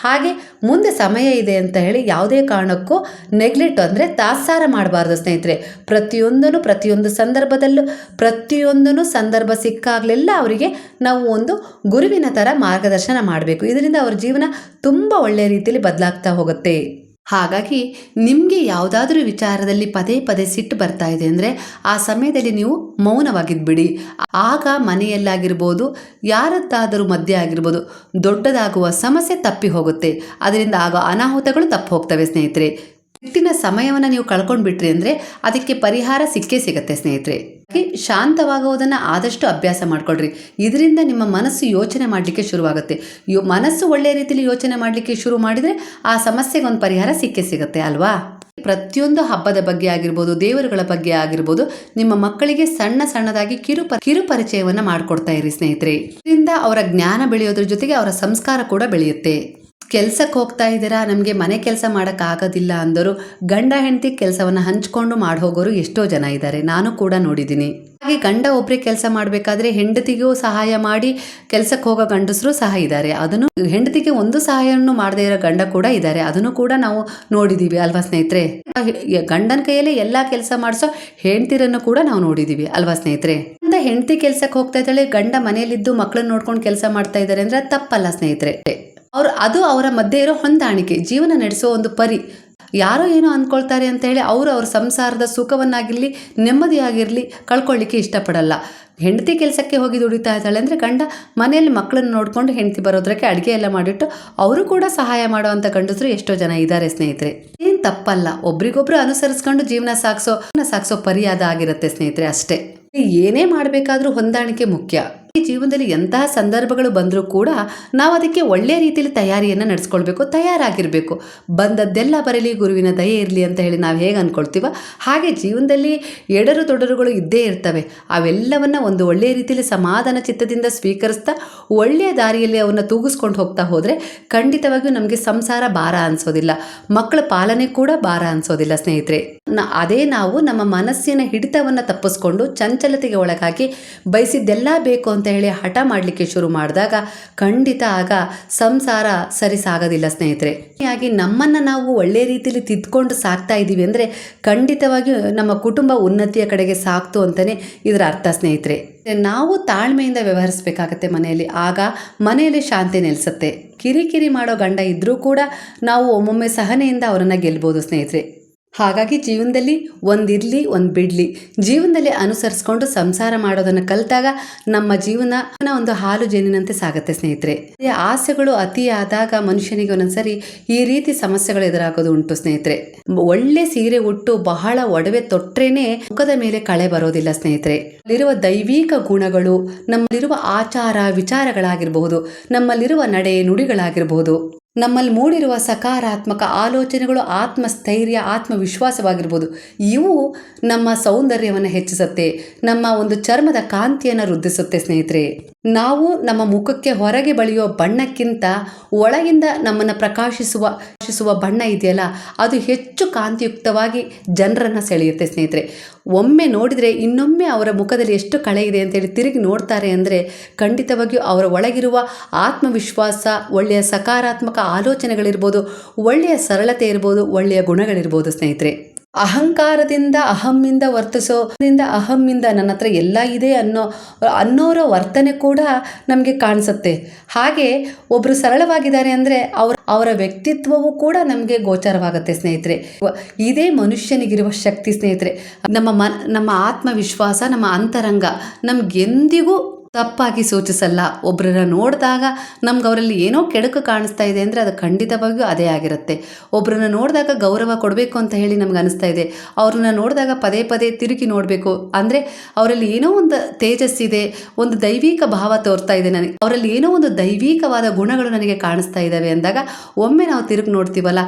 ಹಾಗೆ ಮುಂದೆ ಸಮಯ ಇದೆ ಅಂತ ಹೇಳಿ ಯಾವುದೇ ಕಾರಣಕ್ಕೂ ನೆಗ್ಲೆಕ್ಟ್ ಅಂದರೆ ತಾತ್ಸಾರ ಮಾಡಬಾರ್ದು ಸ್ನೇಹಿತರೆ. ಪ್ರತಿಯೊಂದನ್ನು ಪ್ರತಿಯೊಂದು ಸಂದರ್ಭದಲ್ಲೂ ಪ್ರತಿಯೊಂದನ್ನು ಸಂದರ್ಭ ಸಿಕ್ಕಾಗಲೆಲ್ಲ ಅವರಿಗೆ ನಾವು ಒಂದು ಗುರುವಿನ ಥರ ಮಾರ್ಗದರ್ಶನ ಮಾಡಬೇಕು. ಇದರಿಂದ ಅವ್ರ ಜೀವನ ತುಂಬ ಒಳ್ಳೆಯ ರೀತಿಯಲ್ಲಿ ಬದಲಾಗ್ತಾ ಹೋಗುತ್ತೆ. ಹಾಗಾಗಿ ನಿಮಗೆ ಯಾವುದಾದ್ರೂ ವಿಚಾರದಲ್ಲಿ ಪದೇ ಪದೇ ಸಿಟ್ಟು ಬರ್ತಾ ಇದೆ ಅಂದರೆ ಆ ಸಮಯದಲ್ಲಿ ನೀವು ಮೌನವಾಗಿದ್ಬಿಡಿ. ಆಗ ಮನೆಯಲ್ಲಾಗಿರ್ಬೋದು, ಯಾರದ್ದಾದರೂ ಮಧ್ಯೆ ಆಗಿರ್ಬೋದು, ದೊಡ್ಡದಾಗುವ ಸಮಸ್ಯೆ ತಪ್ಪಿ ಹೋಗುತ್ತೆ. ಅದರಿಂದ ಆಗೋ ಅನಾಹುತಗಳು ತಪ್ಪು ಹೋಗ್ತವೆ ಸ್ನೇಹಿತರೆ. ಸಿಟ್ಟಿನ ಸಮಯವನ್ನು ನೀವು ಕಳ್ಕೊಂಡು ಬಿಟ್ರಿ ಅಂದರೆ ಅದಕ್ಕೆ ಪರಿಹಾರ ಸಿಕ್ಕೇ ಸಿಗುತ್ತೆ ಸ್ನೇಹಿತರೆ. ಶಾಂತವಾಗುವುದನ್ನು ಆದಷ್ಟು ಅಭ್ಯಾಸ ಮಾಡ್ಕೊಳ್ರಿ. ಇದರಿಂದ ನಿಮ್ಮ ಮನಸ್ಸು ಯೋಚನೆ ಮಾಡಲಿಕ್ಕೆ ಶುರುವಾಗುತ್ತೆ. ಯೋ, ಮನಸ್ಸು ಒಳ್ಳೆಯ ರೀತಿಯಲ್ಲಿ ಯೋಚನೆ ಮಾಡಲಿಕ್ಕೆ ಶುರು ಮಾಡಿದರೆ ಆ ಸಮಸ್ಯೆಗೆ ಒಂದು ಪರಿಹಾರ ಸಿಕ್ಕೇ ಸಿಗುತ್ತೆ ಅಲ್ವಾ? ಪ್ರತಿಯೊಂದು ಹಬ್ಬದ ಬಗ್ಗೆ ಆಗಿರ್ಬೋದು, ದೇವರುಗಳ ಬಗ್ಗೆ ಆಗಿರ್ಬೋದು, ನಿಮ್ಮ ಮಕ್ಕಳಿಗೆ ಸಣ್ಣ ಸಣ್ಣದಾಗಿ ಕಿರು ಕಿರು ಪರಿಚಯವನ್ನು ಮಾಡಿಕೊಡ್ತಾ ಇರಿ ಸ್ನೇಹಿತರೆ. ಇದರಿಂದ ಅವರ ಜ್ಞಾನ ಬೆಳೆಯೋದ್ರ ಜೊತೆಗೆ ಅವರ ಸಂಸ್ಕಾರ ಕೂಡ ಬೆಳೆಯುತ್ತೆ. ಕೆಲ್ಸಕ್ಕೆ ಹೋಗ್ತಾ ಇದ್ದೀರಾ? ನಮಗೆ ಮನೆ ಕೆಲಸ ಮಾಡೋಕ್ಕಾಗೋದಿಲ್ಲ ಅಂದರು. ಗಂಡ ಹೆಂಡತಿ ಕೆಲಸವನ್ನು ಹಂಚ್ಕೊಂಡು ಮಾಡಿ ಹೋಗೋರು ಎಷ್ಟೋ ಜನ ಇದ್ದಾರೆ. ನಾನು ಕೂಡ ನೋಡಿದ್ದೀನಿ. ಹಾಗೆ ಗಂಡ ಒಬ್ಬರೇ ಕೆಲಸ ಮಾಡಬೇಕಾದ್ರೆ ಹೆಂಡತಿಗೂ ಸಹಾಯ ಮಾಡಿ ಕೆಲಸಕ್ಕೆ ಹೋಗೋ ಗಂಡಸರು ಸಹ ಇದ್ದಾರೆ. ಅದನ್ನು ಹೆಂಡತಿಗೆ ಒಂದು ಸಹಾಯವನ್ನು ಮಾಡದೇ ಇರೋ ಗಂಡ ಕೂಡ ಇದ್ದಾರೆ. ಅದನ್ನು ಕೂಡ ನಾವು ನೋಡಿದ್ದೀವಿ ಅಲ್ವಾ ಸ್ನೇಹಿತರೆ? ಗಂಡನ ಕೈಯಲ್ಲೇ ಎಲ್ಲ ಕೆಲಸ ಮಾಡಿಸೋ ಹೆಂಡ್ತಿರನ್ನು ಕೂಡ ನಾವು ನೋಡಿದ್ದೀವಿ ಅಲ್ವಾ ಸ್ನೇಹಿತರೆ? ಅಂತ ಹೆಂಡತಿ ಕೆಲಸಕ್ಕೆ ಹೋಗ್ತಾ ಇದ್ದಾಳೆ. ಗಂಡ ಮನೆಯಲ್ಲಿದ್ದು ಮಕ್ಕಳನ್ನ ನೋಡ್ಕೊಂಡು ಕೆಲಸ ಮಾಡ್ತಾ ಇದ್ದಾರೆ ಅಂದ್ರೆ ಅದು ತಪ್ಪಲ್ಲ ಸ್ನೇಹಿತರೆ. ಅವ್ರು ಅದು ಅವರ ಮಧ್ಯೆ ಇರೋ ಹೊಂದಾಣಿಕೆ, ಜೀವನ ನಡೆಸೋ ಒಂದು ಪರಿ. ಯಾರೋ ಏನೋ ಅಂದ್ಕೊಳ್ತಾರೆ ಅಂತ ಹೇಳಿ ಅವರು ಅವ್ರ ಸಂಸಾರದ ಸುಖವನ್ನಾಗಿರಲಿ, ನೆಮ್ಮದಿಯಾಗಿರಲಿ ಕಳ್ಕೊಳ್ಳಿಕ್ಕೆ ಇಷ್ಟಪಡಲ್ಲ. ಹೆಂಡತಿ ಕೆಲಸಕ್ಕೆ ಹೋಗಿ ದುಡಿತಾ ಇದ್ದಾಳೆ ಅಂದರೆ ಗಂಡ ಮನೆಯಲ್ಲಿ ಮಕ್ಕಳನ್ನ ನೋಡ್ಕೊಂಡು ಹೆಂಡತಿ ಬರೋದಕ್ಕೆ ಅಡುಗೆ ಎಲ್ಲ ಮಾಡಿಟ್ಟು ಅವರು ಕೂಡ ಸಹಾಯ ಮಾಡುವಂಥ ಗಂಡಸರು ಎಷ್ಟೋ ಜನ ಇದ್ದಾರೆ ಸ್ನೇಹಿತರೆ. ಏನು ತಪ್ಪಲ್ಲ, ಒಬ್ರಿಗೊಬ್ರು ಅನುಸರಿಸ್ಕೊಂಡು ಜೀವನ ಸಾಗಿಸೋ ಸಾಕ್ಸೋ ಸಾಗಿಸೋ ಆಗಿರುತ್ತೆ ಸ್ನೇಹಿತರೆ ಅಷ್ಟೇ. ಏನೇ ಮಾಡಬೇಕಾದ್ರೂ ಹೊಂದಾಣಿಕೆ ಮುಖ್ಯ. ಜೀವನದಲ್ಲಿ ಎಂತಹ ಸಂದರ್ಭಗಳು ಬಂದರೂ ಕೂಡ ನಾವು ಅದಕ್ಕೆ ಒಳ್ಳೆಯ ರೀತಿಯಲ್ಲಿ ತಯಾರಿಯನ್ನು ನಡೆಸ್ಕೊಳ್ಬೇಕು, ತಯಾರಾಗಿರಬೇಕು. ಬಂದದ್ದೆಲ್ಲ ಬರಲಿ, ಗುರುವಿನ ದಯೆ ಇರಲಿ ಅಂತ ಹೇಳಿ ನಾವು ಹೇಗೆ ಅಂದ್ಕೊಳ್ತೀವೋ ಹಾಗೆ ಜೀವನದಲ್ಲಿ ಎಡರು ತೊಡರುಗಳು ಇದ್ದೇ ಇರ್ತವೆ. ಅವೆಲ್ಲವನ್ನು ಒಂದು ಒಳ್ಳೆಯ ರೀತಿಯಲ್ಲಿ ಸಮಾಧಾನ ಚಿತ್ತದಿಂದ ಸ್ವೀಕರಿಸ್ತಾ ಒಳ್ಳೆಯ ದಾರಿಯಲ್ಲಿ ಅವನ್ನ ತೂಗಿಸ್ಕೊಂಡು ಹೋಗ್ತಾ ಹೋದರೆ ಖಂಡಿತವಾಗಿಯೂ ನಮಗೆ ಸಂಸಾರ ಭಾರ ಅನಿಸೋದಿಲ್ಲ. ಮಕ್ಕಳ ಪಾಲನೆ ಕೂಡ ಭಾರ ಅನಿಸೋದಿಲ್ಲ ಸ್ನೇಹಿತರೆ. ಅದೇ ನಾವು ನಮ್ಮ ಮನಸ್ಸಿನ ಹಿಡಿತವನ್ನು ತಪ್ಪಿಸ್ಕೊಂಡು ಚಂಚಲತೆಗೆ ಒಳಗಾಗಿ ಬಯಸಿದ್ದೆಲ್ಲ ಬೇಕು ಹೇಳಿ ಹಠ ಮಾಡಲಿಕ್ಕೆ ಶುರು ಮಾಡಿದಾಗ ಖಂಡಿತ ಆಗ ಸಂಸಾರ ಸರಿ ಸಾಗೋದಿಲ್ಲ ಸ್ನೇಹಿತರೆ. ಹಾಗಾಗಿ ನಮ್ಮನ್ನು ನಾವು ಒಳ್ಳೆಯ ರೀತಿಯಲ್ಲಿ ತಿದ್ಕೊಂಡು ಸಾಕ್ತಾ ಇದ್ದೀವಿ ಅಂದರೆ ಖಂಡಿತವಾಗಿಯೂ ನಮ್ಮ ಕುಟುಂಬ ಉನ್ನತಿಯ ಕಡೆಗೆ ಸಾಕ್ತು ಅಂತಲೇ ಇದರ ಅರ್ಥ ಸ್ನೇಹಿತರೆ. ನಾವು ತಾಳ್ಮೆಯಿಂದ ವ್ಯವಹರಿಸಬೇಕಾಗತ್ತೆ ಮನೆಯಲ್ಲಿ, ಆಗ ಮನೆಯಲ್ಲಿ ಶಾಂತಿ ನೆಲೆಸುತ್ತೆ. ಕಿರಿಕಿರಿ ಮಾಡೋ ಗಂಡ ಇದ್ದರೂ ಕೂಡ ನಾವು ಒಮ್ಮೊಮ್ಮೆ ಸಹನೆಯಿಂದ ಅವರನ್ನು ಗೆಲ್ಬೋದು ಸ್ನೇಹಿತರೆ. ಹಾಗಾಗಿ ಜೀವನದಲ್ಲಿ ಒಂದಿರಲಿ ಒಂದು ಬಿಡಲಿ ಜೀವನದಲ್ಲಿ ಅನುಸರಿಸ್ಕೊಂಡು ಸಂಸಾರ ಮಾಡೋದನ್ನು ಕಲಿತಾಗ ನಮ್ಮ ಜೀವನ ಒಂದು ಹಾಲು ಜೇನಿನಂತೆ ಸಾಗುತ್ತೆ ಸ್ನೇಹಿತರೆ. ಆಸೆಗಳು ಅತಿಯಾದಾಗ ಮನುಷ್ಯನಿಗೆ ಒಂದೊಂದ್ಸರಿ ಈ ರೀತಿ ಸಮಸ್ಯೆಗಳು ಎದುರಾಗೋದು ಉಂಟು ಸ್ನೇಹಿತರೆ. ಒಳ್ಳೆ ಸೀರೆ ಉಟ್ಟು ಬಹಳ ಒಡವೆ ತೊಟ್ರೇನೆ ಮುಖದ ಮೇಲೆ ಕಳೆ ಬರೋದಿಲ್ಲ ಸ್ನೇಹಿತರೆ. ಅಲ್ಲಿರುವ ದೈವಿಕ ಗುಣಗಳು, ನಮ್ಮಲ್ಲಿರುವ ಆಚಾರ ವಿಚಾರಗಳಾಗಿರಬಹುದು, ನಮ್ಮಲ್ಲಿರುವ ನಡೆ ನುಡಿಗಳಾಗಿರಬಹುದು ನಮ್ಮಲ್ಲಿ ಮೂಡಿರುವ ಸಕಾರಾತ್ಮಕ ಆಲೋಚನೆಗಳು, ಆತ್ಮಸ್ಥೈರ್ಯ, ಆತ್ಮವಿಶ್ವಾಸವಾಗಿರ್ಬೋದು. ಇವು ನಮ್ಮ ಸೌಂದರ್ಯವನ್ನು ಹೆಚ್ಚಿಸುತ್ತೆ, ನಮ್ಮ ಒಂದು ಚರ್ಮದ ಕಾಂತಿಯನ್ನು ವೃದ್ಧಿಸುತ್ತೆ ಸ್ನೇಹಿತರೆ. ನಾವು ನಮ್ಮ ಮುಖಕ್ಕೆ ಹೊರಗೆ ಬಳಿಯೋ ಬಣ್ಣಕ್ಕಿಂತ ಒಳಗಿಂದ ನಮ್ಮನ್ನು ಪ್ರಕಾಶಿಸುವ ಪ್ರಕಾಶಿಸುವ ಬಣ್ಣ ಇದೆಯಲ್ಲ, ಅದು ಹೆಚ್ಚು ಕಾಂತಿಯುಕ್ತವಾಗಿ ಜನರನ್ನು ಸೆಳೆಯುತ್ತೆ ಸ್ನೇಹಿತರೆ. ಒಮ್ಮೆ ನೋಡಿದರೆ ಇನ್ನೊಮ್ಮೆ ಅವರ ಮುಖದಲ್ಲಿ ಎಷ್ಟು ಕಳೆ ಇದೆ ಅಂತೇಳಿ ತಿರುಗಿ ನೋಡ್ತಾರೆ ಅಂದರೆ ಖಂಡಿತವಾಗಿಯೂ ಅವರ ಒಳಗಿರುವ ಆತ್ಮವಿಶ್ವಾಸ, ಒಳ್ಳೆಯ ಸಕಾರಾತ್ಮಕ ಆಲೋಚನೆಗಳಿರ್ಬೋದು, ಒಳ್ಳೆಯ ಸರಳತೆ ಇರ್ಬೋದು, ಒಳ್ಳೆಯ ಗುಣಗಳಿರ್ಬೋದು ಸ್ನೇಹಿತರೆ. ಅಹಂಕಾರದಿಂದ ಅಹಮ್ಮಿಂದ ವರ್ತಿಸೋದ್ರಿಂದ ಅಹಮ್ಮಿಂದ ನನ್ನ ಹತ್ರ ಎಲ್ಲ ಇದೆ ಅನ್ನೋ, ಅನ್ನೋರ ವರ್ತನೆ ಕೂಡ ನಮಗೆ ಕಾಣಿಸುತ್ತೆ. ಹಾಗೆ ಒಬ್ಬರು ಸರಳವಾಗಿದ್ದಾರೆ ಅಂದರೆ ಅವ್ರ, ಅವರ ವ್ಯಕ್ತಿತ್ವವು ಕೂಡ ನಮಗೆ ಗೋಚರವಾಗುತ್ತೆ ಸ್ನೇಹಿತರೆ. ಇದೇ ಮನುಷ್ಯನಿಗಿರುವ ಶಕ್ತಿ ಸ್ನೇಹಿತರೆ. ನಮ್ಮ ಮನ್, ನಮ್ಮ ಆತ್ಮವಿಶ್ವಾಸ, ನಮ್ಮ ಅಂತರಂಗ ನಮ್ಗೆಂದಿಗೂ ತಪ್ಪಾಗಿ ಸೂಚಿಸಲ್ಲ. ಒಬ್ಬರನ್ನ ನೋಡಿದಾಗ ನಮ್ಗೆ ಅವರಲ್ಲಿ ಏನೋ ಕೆಡುಕು ಕಾಣಿಸ್ತಾ ಇದೆ ಅಂದರೆ ಅದು ಖಂಡಿತವಾಗಿಯೂ ಅದೇ ಆಗಿರುತ್ತೆ. ಒಬ್ಬರನ್ನ ನೋಡಿದಾಗ ಗೌರವ ಕೊಡಬೇಕು ಅಂತ ಹೇಳಿ ನಮ್ಗೆ ಅನಿಸ್ತಾ ಇದೆ. ಅವ್ರನ್ನ ನೋಡಿದಾಗ ಪದೇ ಪದೇ ತಿರುಗಿ ನೋಡಬೇಕು. ಅಂದರೆ ಅವರಲ್ಲಿ ಏನೋ ಒಂದು ತೇಜಸ್ಸಿದೆ ಒಂದು ದೈವಿಕ ಭಾವ ತೋರ್ತಾ ಇದೆ ನನಗೆ. ಅವರಲ್ಲಿ ಏನೋ ಒಂದು ದೈವಿಕವಾದ ಗುಣಗಳು ನನಗೆ ಕಾಣಿಸ್ತಾ ಇದ್ದಾವೆ ಅಂದಾಗ ಒಮ್ಮೆ ನಾವು ತಿರುಗಿ ನೋಡ್ತೀವಲ್ಲ,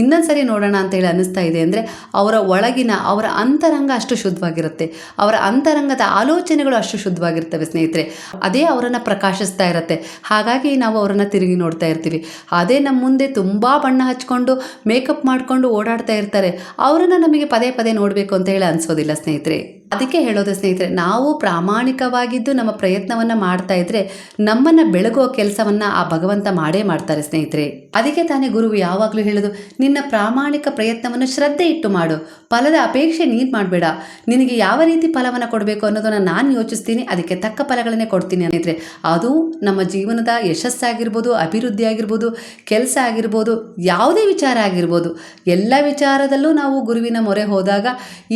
ಇನ್ನೊಂದ್ಸರಿ ನೋಡೋಣ ಅಂತ ಹೇಳಿ ಅನಿಸ್ತಾ ಇದೆ ಅಂದರೆ ಅವರ ಒಳಗಿನ, ಅವರ ಅಂತರಂಗ ಅಷ್ಟು ಶುದ್ಧವಾಗಿರುತ್ತೆ. ಅವರ ಅಂತರಂಗದ ಆಲೋಚನೆಗಳು ಅಷ್ಟು ಶುದ್ಧವಾಗಿರ್ತವೆ ಸ್ನೇಹಿತರೆ. ಅದೇ ಅವರನ್ನು ಪ್ರಕಾಶಿಸ್ತಾ ಇರುತ್ತೆ. ಹಾಗಾಗಿ ನಾವು ಅವರನ್ನು ತಿರುಗಿ ನೋಡ್ತಾ ಇರ್ತೀವಿ. ಅದೇ ನಮ್ಮ ಮುಂದೆ ತುಂಬ ಬಣ್ಣ ಹಚ್ಕೊಂಡು ಮೇಕಪ್ ಮಾಡಿಕೊಂಡು ಓಡಾಡ್ತಾ ಇರ್ತಾರೆ. ಅವರನ್ನು ನಮಗೆ ಪದೇ ಪದೇ ನೋಡಬೇಕು ಅಂತ ಹೇಳಿ ಅನಿಸೋದಿಲ್ಲ ಸ್ನೇಹಿತರೆ. ಅದಕ್ಕೆ ಹೇಳೋದು ಸ್ನೇಹಿತರೆ, ನಾವು ಪ್ರಾಮಾಣಿಕವಾಗಿದ್ದು ನಮ್ಮ ಪ್ರಯತ್ನವನ್ನು ಮಾಡ್ತಾ ಇದ್ರೆ ನಮ್ಮನ್ನು ಬೆಳಗುವ ಕೆಲಸವನ್ನು ಆ ಭಗವಂತ ಮಾಡೇ ಮಾಡ್ತಾರೆ ಸ್ನೇಹಿತರೆ. ಅದಕ್ಕೆ ತಾನೇ ಗುರು ಯಾವಾಗಲೂ ಹೇಳೋದು, ನಿನ್ನ ಪ್ರಾಮಾಣಿಕ ಪ್ರಯತ್ನವನ್ನು ಶ್ರದ್ಧೆ ಇಟ್ಟು ಮಾಡು, ಫಲದ ಅಪೇಕ್ಷೆ ನೀನು ಮಾಡಬೇಡ. ನಿನಗೆ ಯಾವ ರೀತಿ ಫಲವನ್ನು ಕೊಡಬೇಕು ಅನ್ನೋದನ್ನು ನಾನು ಯೋಚಿಸ್ತೀನಿ, ಅದಕ್ಕೆ ತಕ್ಕ ಫಲಗಳನ್ನೇ ಕೊಡ್ತೀನಿ ಸ್ನೇಹಿತರೆ. ಅದು ನಮ್ಮ ಜೀವನದ ಯಶಸ್ಸಾಗಿರ್ಬೋದು, ಅಭಿವೃದ್ಧಿ ಆಗಿರ್ಬೋದು, ಕೆಲಸ ಆಗಿರ್ಬೋದು, ಯಾವುದೇ ವಿಚಾರ ಆಗಿರ್ಬೋದು, ಎಲ್ಲ ವಿಚಾರದಲ್ಲೂ ನಾವು ಗುರುವಿನ ಮೊರೆ ಹೋದಾಗ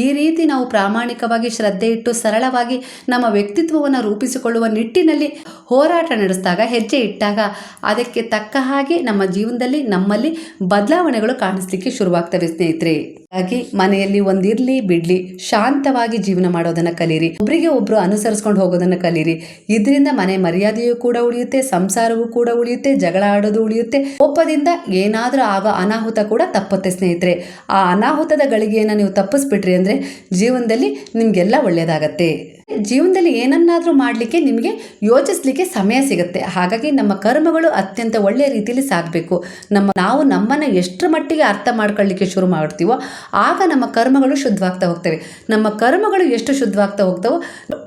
ಈ ರೀತಿ ನಾವು ಪ್ರಾಮಾಣಿಕವಾಗಿ ಶ್ರದ್ಧೆ ಇಟ್ಟು ಸರಳವಾಗಿ ನಮ್ಮ ವ್ಯಕ್ತಿತ್ವವನ್ನು ರೂಪಿಸಿಕೊಳ್ಳುವ ನಿಟ್ಟಿನಲ್ಲಿ ಹೋರಾಟ ನಡೆಸಿದಾಗ, ಹೆಜ್ಜೆ ಇಟ್ಟಾಗ ಅದಕ್ಕೆ ತಕ್ಕ ಹಾಗೆ ನಮ್ಮ ಜೀವನದಲ್ಲಿ ನಮ್ಮಲ್ಲಿ ಬದಲಾವಣೆಗಳು ಕಾಣಿಸ್ಲಿಕ್ಕೆ ಶುರುವಾಗ್ತವೆ ಸ್ನೇಹಿತರೆ. ಹಾಗಾಗಿ ಮನೆಯಲ್ಲಿ ಒಂದಿರ್ಲಿ ಬಿಡ್ಲಿ, ಶಾಂತವಾಗಿ ಜೀವನ ಮಾಡೋದನ್ನ ಕಲೀರಿ. ಒಬ್ರಿಗೆ ಒಬ್ರು ಅನುಸರಿಸ್ಕೊಂಡು ಹೋಗೋದನ್ನ ಕಲೀರಿ. ಇದರಿಂದ ಮನೆ ಮರ್ಯಾದೆಯೂ ಕೂಡ ಉಳಿಯುತ್ತೆ, ಸಂಸಾರವೂ ಕೂಡ ಉಳಿಯುತ್ತೆ, ಜಗಳ ಆಡೋದು ಉಳಿಯುತ್ತೆ. ಕೋಪದಿಂದ ಏನಾದರೂ ಆಗೋ ಅನಾಹುತ ಕೂಡ ತಪ್ಪುತ್ತೆ ಸ್ನೇಹಿತರೆ. ಆ ಅನಾಹುತದ ಗಳಿಗೆಯನ್ನು ನೀವು ತಪ್ಪಿಸ್ಬಿಟ್ರಿ ಅಂದರೆ ಜೀವನದಲ್ಲಿ ನಿಮಗೆಲ್ಲ ಒಳ್ಳೆಯದಾಗತ್ತೆ ಜೀವನದಲ್ಲಿ ಏನನ್ನಾದರೂ ಮಾಡಲಿಕ್ಕೆ ನಿಮಗೆ ಯೋಚಿಸ್ಲಿಕ್ಕೆ ಸಮಯ ಸಿಗುತ್ತೆ. ಹಾಗಾಗಿ ನಮ್ಮ ಕರ್ಮಗಳು ಅತ್ಯಂತ ಒಳ್ಳೆಯ ರೀತಿಯಲ್ಲಿ ಸಾಗಬೇಕು. ನಮ್ಮ, ನಾವು ನಮ್ಮನ್ನು ಎಷ್ಟರ ಮಟ್ಟಿಗೆ ಅರ್ಥ ಮಾಡ್ಕೊಳ್ಳಿಕ್ಕೆ ಶುರು ಮಾಡ್ತೀವೋ, ಆಗ ನಮ್ಮ ಕರ್ಮಗಳು ಶುದ್ಧವಾಗ್ತಾ ಹೋಗ್ತವೆ. ನಮ್ಮ ಕರ್ಮಗಳು ಎಷ್ಟು ಶುದ್ಧವಾಗ್ತಾ ಹೋಗ್ತವೋ,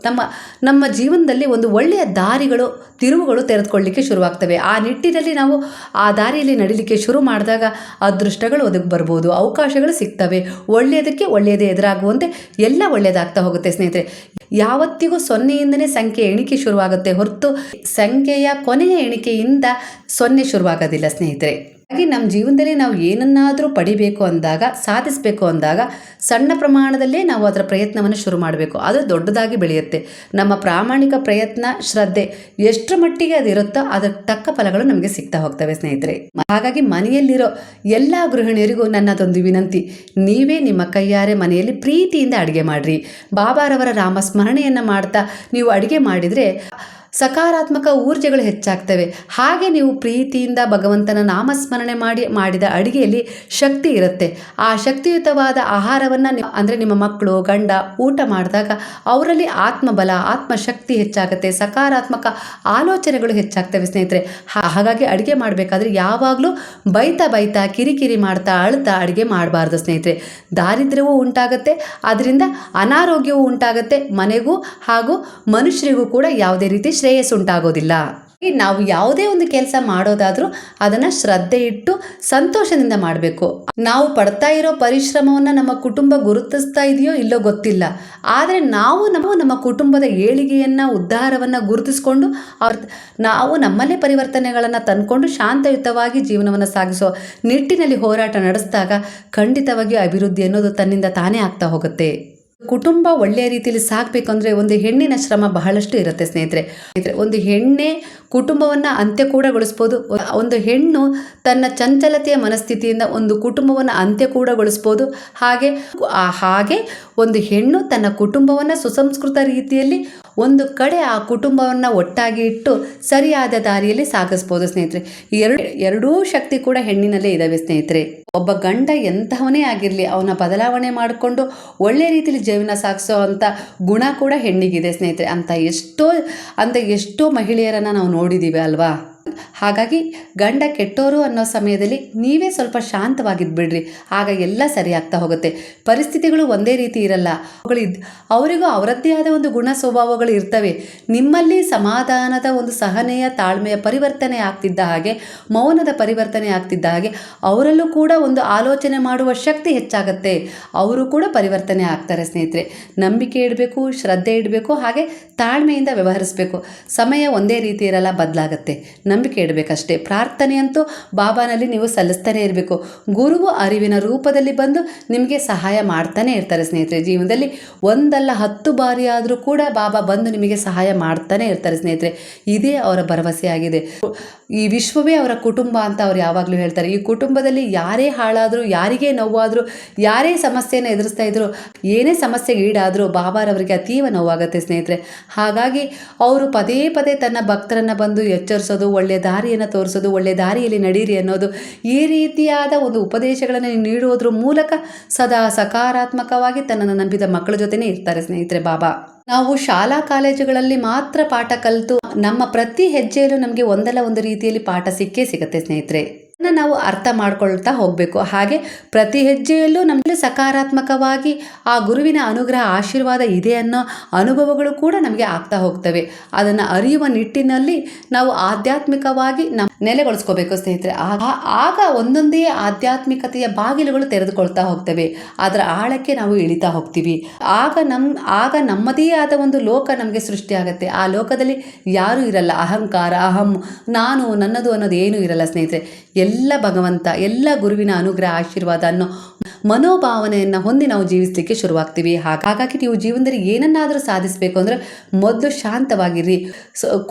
ನಮ್ಮ ನಮ್ಮ ಜೀವನದಲ್ಲಿ ಒಂದು ಒಳ್ಳೆಯ ದಾರಿಗಳು, ತಿರುವುಗಳು ತೆರೆದುಕೊಳ್ಳಿಕ್ಕೆ ಶುರುವಾಗ್ತವೆ. ಆ ನಿಟ್ಟಿನಲ್ಲಿ ನಾವು ಆ ದಾರಿಯಲ್ಲಿ ನಡಿಲಿಕ್ಕೆ ಶುರು ಮಾಡಿದಾಗ ಅದೃಷ್ಟಗಳು ಒದಗಿ ಬರ್ಬೋದು, ಅವಕಾಶಗಳು ಸಿಗ್ತವೆ. ಒಳ್ಳೆಯದಕ್ಕೆ ಒಳ್ಳೆಯದೇ ಎದುರಾಗುವಂತೆ ಎಲ್ಲ ಒಳ್ಳೆಯದಾಗ್ತಾ ಹೋಗುತ್ತೆ ಸ್ನೇಹಿತರೆ. ಯಾವತ್ತಿಗೂ ಸೊನ್ನೆಯಿಂದನೇ ಸಂಖ್ಯೆ ಎಣಿಕೆ ಶುರುವಾಗುತ್ತೆ ಹೊರತು ಸಂಖ್ಯೆಯ ಕೊನೆಯ ಎಣಿಕೆಯಿಂದ ಸೊನ್ನೆ ಶುರುವಾಗೋದಿಲ್ಲ ಸ್ನೇಹಿತರೆ. ಹಾಗೆ ನಮ್ಮ ಜೀವನದಲ್ಲಿ ನಾವು ಏನನ್ನಾದರೂ ಪಡಿಬೇಕು ಅಂದಾಗ, ಸಾಧಿಸಬೇಕು ಅಂದಾಗ ಸಣ್ಣ ಪ್ರಮಾಣದಲ್ಲೇ ನಾವು ಅದರ ಪ್ರಯತ್ನವನ್ನು ಶುರು ಮಾಡಬೇಕು. ಅದು ದೊಡ್ಡದಾಗಿ ಬೆಳೆಯುತ್ತೆ. ನಮ್ಮ ಪ್ರಾಮಾಣಿಕ ಪ್ರಯತ್ನ, ಶ್ರದ್ಧೆ ಎಷ್ಟರ ಮಟ್ಟಿಗೆ ಅದಿರುತ್ತೋ ಅದರ ತಕ್ಕ ಫಲಗಳು ನಮಗೆ ಸಿಗ್ತಾ ಹೋಗ್ತವೆ ಸ್ನೇಹಿತರೆ. ಹಾಗಾಗಿ ಮನೆಯಲ್ಲಿರೋ ಎಲ್ಲ ಗೃಹಿಣಿಯರಿಗೂ ನನ್ನದೊಂದು ವಿನಂತಿ. ನೀವೇ ನಿಮ್ಮ ಕೈಯಾರೆ ಮನೆಯಲ್ಲಿ ಪ್ರೀತಿಯಿಂದ ಅಡುಗೆ ಮಾಡಿರಿ. ಬಾಬಾರವರ ರಾಮ ಸ್ಮರಣೆಯನ್ನು ಮಾಡ್ತಾ ನೀವು ಅಡುಗೆ ಮಾಡಿದರೆ ಸಕಾರಾತ್ಮಕ ಊರ್ಜೆಗಳು ಹೆಚ್ಚಾಗ್ತವೆ. ಹಾಗೆ ನೀವು ಪ್ರೀತಿಯಿಂದ ಭಗವಂತನ ನಾಮಸ್ಮರಣೆ ಮಾಡಿ, ಮಾಡಿದ ಅಡಿಗೆಯಲ್ಲಿ ಶಕ್ತಿ ಇರುತ್ತೆ. ಆ ಶಕ್ತಿಯುತವಾದ ಆಹಾರವನ್ನು ಅಂದರೆ ನಿಮ್ಮ ಮಕ್ಕಳು, ಗಂಡ ಊಟ ಮಾಡಿದಾಗ ಅವರಲ್ಲಿ ಆತ್ಮಬಲ, ಆತ್ಮಶಕ್ತಿ ಹೆಚ್ಚಾಗುತ್ತೆ. ಸಕಾರಾತ್ಮಕ ಆಲೋಚನೆಗಳು ಹೆಚ್ಚಾಗ್ತವೆ ಸ್ನೇಹಿತರೆ. ಹಾಗಾಗಿ ಅಡುಗೆ ಮಾಡಬೇಕಾದ್ರೆ ಯಾವಾಗಲೂ ಬೈತಾ ಬೈತಾ, ಕಿರಿಕಿರಿ ಮಾಡ್ತಾ, ಅಳ್ತಾ ಅಡುಗೆ ಮಾಡಬಾರ್ದು ಸ್ನೇಹಿತರೆ. ದಾರಿದ್ರ್ಯವೂ ಉಂಟಾಗುತ್ತೆ. ಅದರಿಂದ ಅನಾರೋಗ್ಯವೂ ಉಂಟಾಗುತ್ತೆ. ಮನೆಗೂ ಹಾಗೂ ಮನುಷ್ಯರಿಗೂ ಕೂಡ ಯಾವುದೇ ರೀತಿ ಶ್ರೇಯಸ್ಸು ಉಂಟಾಗೋದಿಲ್ಲ. ಈ ನಾವು ಯಾವುದೇ ಒಂದು ಕೆಲಸ ಮಾಡೋದಾದರೂ ಅದನ್ನು ಶ್ರದ್ಧೆ ಇಟ್ಟು ಸಂತೋಷದಿಂದ ಮಾಡಬೇಕು. ನಾವು ಪಡ್ತಾ ಇರೋ ಪರಿಶ್ರಮವನ್ನು ನಮ್ಮ ಕುಟುಂಬ ಗುರುತಿಸ್ತಾ ಇದೆಯೋ ಇಲ್ಲೋ ಗೊತ್ತಿಲ್ಲ. ಆದರೆ ನಾವು ನಾವು ನಮ್ಮ ಕುಟುಂಬದ ಏಳಿಗೆಯನ್ನು, ಉದ್ಧಾರವನ್ನು ಗುರುತಿಸ್ಕೊಂಡು ಅವ್ರ, ನಾವು ನಮ್ಮಲ್ಲೇ ಪರಿವರ್ತನೆಗಳನ್ನು ತಂದ್ಕೊಂಡು ಶಾಂತಯುತವಾಗಿ ಜೀವನವನ್ನು ಸಾಗಿಸೋ ನಿಟ್ಟಿನಲ್ಲಿ ಹೋರಾಟ ನಡೆಸಿದಾಗ ಖಂಡಿತವಾಗಿಯೂ ಅಭಿವೃದ್ಧಿ ಅನ್ನೋದು ತನ್ನಿಂದ ತಾನೇ ಆಗ್ತಾ ಹೋಗುತ್ತೆ. ಕುಟುಂಬ ಒಳ್ಳೆಯ ರೀತಿಯಲ್ಲಿ ಸಾಕಬೇಕಂದ್ರೆ ಒಂದು ಹೆಣ್ಣಿನ ಶ್ರಮ ಬಹಳಷ್ಟು ಇರುತ್ತೆ ಸ್ನೇಹಿತರೆ. ಒಂದು ಹೆಣ್ಣೆ ಕುಟುಂಬವನ್ನು ಅಂತ್ಯ ಕೂಡಗೊಳಿಸ್ಬೋದು ಒಂದು ಹೆಣ್ಣು ತನ್ನ ಚಂಚಲತೆಯ ಮನಸ್ಥಿತಿಯಿಂದ ಒಂದು ಕುಟುಂಬವನ್ನು ಅಂತ್ಯ ಕೂಡಗೊಳಿಸ್ಬೋದು ಹಾಗೆ ಹಾಗೆ ಒಂದು ಹೆಣ್ಣು ತನ್ನ ಕುಟುಂಬವನ್ನು ಸುಸಂಸ್ಕೃತ ರೀತಿಯಲ್ಲಿ ಒಂದು ಕಡೆ ಆ ಕುಟುಂಬವನ್ನು ಒಟ್ಟಾಗಿ ಇಟ್ಟು ಸರಿಯಾದ ದಾರಿಯಲ್ಲಿ ಸಾಗಿಸ್ಬೋದು ಸ್ನೇಹಿತರೆ. ಎರಡು, ಎರಡೂ ಶಕ್ತಿ ಕೂಡ ಹೆಣ್ಣಿನಲ್ಲೇ ಇದ್ದಾವೆ ಸ್ನೇಹಿತರೆ. ಒಬ್ಬ ಗಂಡ ಎಂತಹವನೇ ಆಗಿರಲಿ, ಅವನ ಬದಲಾವಣೆ ಮಾಡಿಕೊಂಡು ಒಳ್ಳೆ ರೀತಿಯಲ್ಲಿ ಜೀವನ ಸಾಗಿಸೋ ಅಂಥ ಗುಣ ಕೂಡ ಹೆಣ್ಣಿಗಿದೆ ಸ್ನೇಹಿತರೆ. ಅಂತ ಎಷ್ಟೋ ಅಂತ ಎಷ್ಟೋ ಮಹಿಳೆಯರನ್ನು ನಾವು ನೋಡಿದ್ದೀವಿ ಅಲ್ವಾ? ಹಾಗಾಗಿ ಗಂಡ ಕೆಟ್ಟೋರು ಅನ್ನೋ ಸಮಯದಲ್ಲಿ ನೀವೇ ಸ್ವಲ್ಪ ಶಾಂತವಾಗಿದ್ಬಿಡ್ರಿ. ಆಗ ಎಲ್ಲ ಸರಿ ಹೋಗುತ್ತೆ. ಪರಿಸ್ಥಿತಿಗಳು ಒಂದೇ ರೀತಿ ಇರಲ್ಲ. ಅವುಗಳಿದ್ ಅವರಿಗೂ ಅವರದ್ದೇ ಆದ ಒಂದು ಗುಣ ಸ್ವಭಾವಗಳು ಇರ್ತವೆ. ನಿಮ್ಮಲ್ಲಿ ಸಮಾಧಾನದ ಒಂದು ಸಹನೆಯ ತಾಳ್ಮೆಯ ಪರಿವರ್ತನೆ ಆಗ್ತಿದ್ದ ಹಾಗೆ, ಮೌನದ ಪರಿವರ್ತನೆ ಆಗ್ತಿದ್ದ ಹಾಗೆ, ಅವರಲ್ಲೂ ಕೂಡ ಒಂದು ಆಲೋಚನೆ ಮಾಡುವ ಶಕ್ತಿ ಹೆಚ್ಚಾಗುತ್ತೆ. ಅವರು ಕೂಡ ಪರಿವರ್ತನೆ ಆಗ್ತಾರೆ ಸ್ನೇಹಿತರೆ. ನಂಬಿಕೆ ಇಡಬೇಕು, ಶ್ರದ್ಧೆ ಇಡಬೇಕು, ಹಾಗೆ ತಾಳ್ಮೆಯಿಂದ ವ್ಯವಹರಿಸಬೇಕು. ಸಮಯ ಒಂದೇ ರೀತಿ ಇರಲ್ಲ, ಬದಲಾಗುತ್ತೆ. ನಂಬಿಕೆ ಇಡಬೇಕಷ್ಟೇ ಪ್ರಾರ್ಥನೆ ಅಂತೂ ಬಾಬಾನಲ್ಲಿ ನೀವು ಸಲ್ಲಿಸ್ತಾನೆ ಇರಬೇಕು. ಗುರುವು ಅರಿವಿನ ರೂಪದಲ್ಲಿ ಬಂದು ನಿಮಗೆ ಸಹಾಯ ಮಾಡ್ತಾನೆ ಇರ್ತಾರೆ ಸ್ನೇಹಿತರೆ. ಜೀವನದಲ್ಲಿ ಒಂದಲ್ಲ ಹತ್ತು ಬಾರಿ ಆದರೂ ಕೂಡ ಬಾಬಾ ಬಂದು ನಿಮಗೆ ಸಹಾಯ ಮಾಡ್ತಾನೆ ಇರ್ತಾರೆ ಸ್ನೇಹಿತರೆ. ಇದೇ ಅವರ ಭರವಸೆಯಾಗಿದೆ. ಈ ವಿಶ್ವವೇ ಅವರ ಕುಟುಂಬ ಅಂತ ಅವ್ರು ಯಾವಾಗಲೂ ಹೇಳ್ತಾರೆ. ಈ ಕುಟುಂಬದಲ್ಲಿ ಯಾರೇ ಹಾಳಾದರೂ, ಯಾರಿಗೇ ನೋವಾದರೂ, ಯಾರೇ ಸಮಸ್ಯೆಯನ್ನು ಎದುರಿಸ್ತಾ ಇದ್ರು, ಏನೇ ಸಮಸ್ಯೆಗೆ ಈಡಾದರೂ ಬಾಬಾರವರಿಗೆ ಅತೀವ ನೋವಾಗುತ್ತೆ ಸ್ನೇಹಿತರೆ. ಹಾಗಾಗಿ ಅವರು ಪದೇ ಪದೇ ತನ್ನ ಭಕ್ತರನ್ನು ಬಂದು ಎಚ್ಚರಿಸೋದು ಒಳ್ಳೆಯ ದಾರಿಯನ್ನು ತೋರಿಸೋದು ಒಳ್ಳೆಯ ದಾರಿಯಲ್ಲಿ ನಡೀರಿ ಅನ್ನೋದು ಈ ರೀತಿಯಾದ ಒಂದು ಉಪದೇಶಗಳನ್ನು ನೀಡುವುದ್ರ ಮೂಲಕ ಸದಾ ಸಕಾರಾತ್ಮಕವಾಗಿ ತನ್ನನ್ನು ನಂಬಿದ ಮಕ್ಕಳ ಜೊತೆನೇ ಇರ್ತಾರೆ ಸ್ನೇಹಿತರೆ ಬಾಬಾ. ನಾವು ಶಾಲಾ ಕಾಲೇಜುಗಳಲ್ಲಿ ಮಾತ್ರ ಪಾಠ ಕಲಿತು ನಮ್ಮ ಪ್ರತಿ ಹೆಜ್ಜೆಯಲ್ಲೂ ನಮಗೆ ಒಂದಲ್ಲ ಒಂದು ರೀತಿಯಲ್ಲಿ ಪಾಠ ಸಿಕ್ಕೇ ಸಿಗುತ್ತೆ ಸ್ನೇಹಿತರೆ. ನಾವು ಅರ್ಥ ಮಾಡ್ಕೊಳ್ತಾ ಹೋಗಬೇಕು. ಹಾಗೆ ಪ್ರತಿ ಹೆಜ್ಜೆಯಲ್ಲೂ ನಮಗೆ ಸಕಾರಾತ್ಮಕವಾಗಿ ಆ ಗುರುವಿನ ಅನುಗ್ರಹ, ಆಶೀರ್ವಾದ ಇದೆ ಅನ್ನೋ ಅನುಭವಗಳು ಕೂಡ ನಮಗೆ ಆಗ್ತಾ ಹೋಗ್ತವೆ. ಅದನ್ನು ಅರಿಯುವ ನಿಟ್ಟಿನಲ್ಲಿ ನಾವು ಆಧ್ಯಾತ್ಮಿಕವಾಗಿ ನಮ್ಮ ನೆಲೆಗೊಳಿಸ್ಕೋಬೇಕು ಸ್ನೇಹಿತರೆ. ಆಗ ಒಂದೊಂದೇ ಆಧ್ಯಾತ್ಮಿಕತೆಯ ಬಾಗಿಲುಗಳು ತೆರೆದುಕೊಳ್ತಾ ಹೋಗ್ತವೆ. ಅದರ ಆಳಕ್ಕೆ ನಾವು ಇಳಿತಾ ಹೋಗ್ತೀವಿ. ಆಗ ನಮ್ಮ ಆಗ ನಮ್ಮದೇ ಆದ ಒಂದು ಲೋಕ ನಮಗೆ ಸೃಷ್ಟಿಯಾಗುತ್ತೆ ಆ ಲೋಕದಲ್ಲಿ ಯಾರೂ ಇರಲ್ಲ. ಅಹಂಕಾರ, ಅಹಂ, ನಾನು, ನನ್ನದು ಅನ್ನೋದು ಏನೂ ಇರಲ್ಲ ಸ್ನೇಹಿತರೆ. ಎಲ್ಲ ಭಗವಂತ, ಎಲ್ಲ ಗುರುವಿನ ಅನುಗ್ರಹ, ಆಶೀರ್ವಾದ ಅನ್ನೋ ಮನೋಭಾವನೆಯನ್ನು ಹೊಂದಿ ನಾವು ಜೀವಿಸಲಿಕ್ಕೆ ಶುರುವಾಗ್ತೀವಿ. ಹಾಗಾಗಿ ನೀವು ಜೀವನದಲ್ಲಿ ಏನನ್ನಾದರೂ ಸಾಧಿಸಬೇಕು ಅಂದರೆ ಮೊದಲು ಶಾಂತವಾಗಿರ್ರಿ.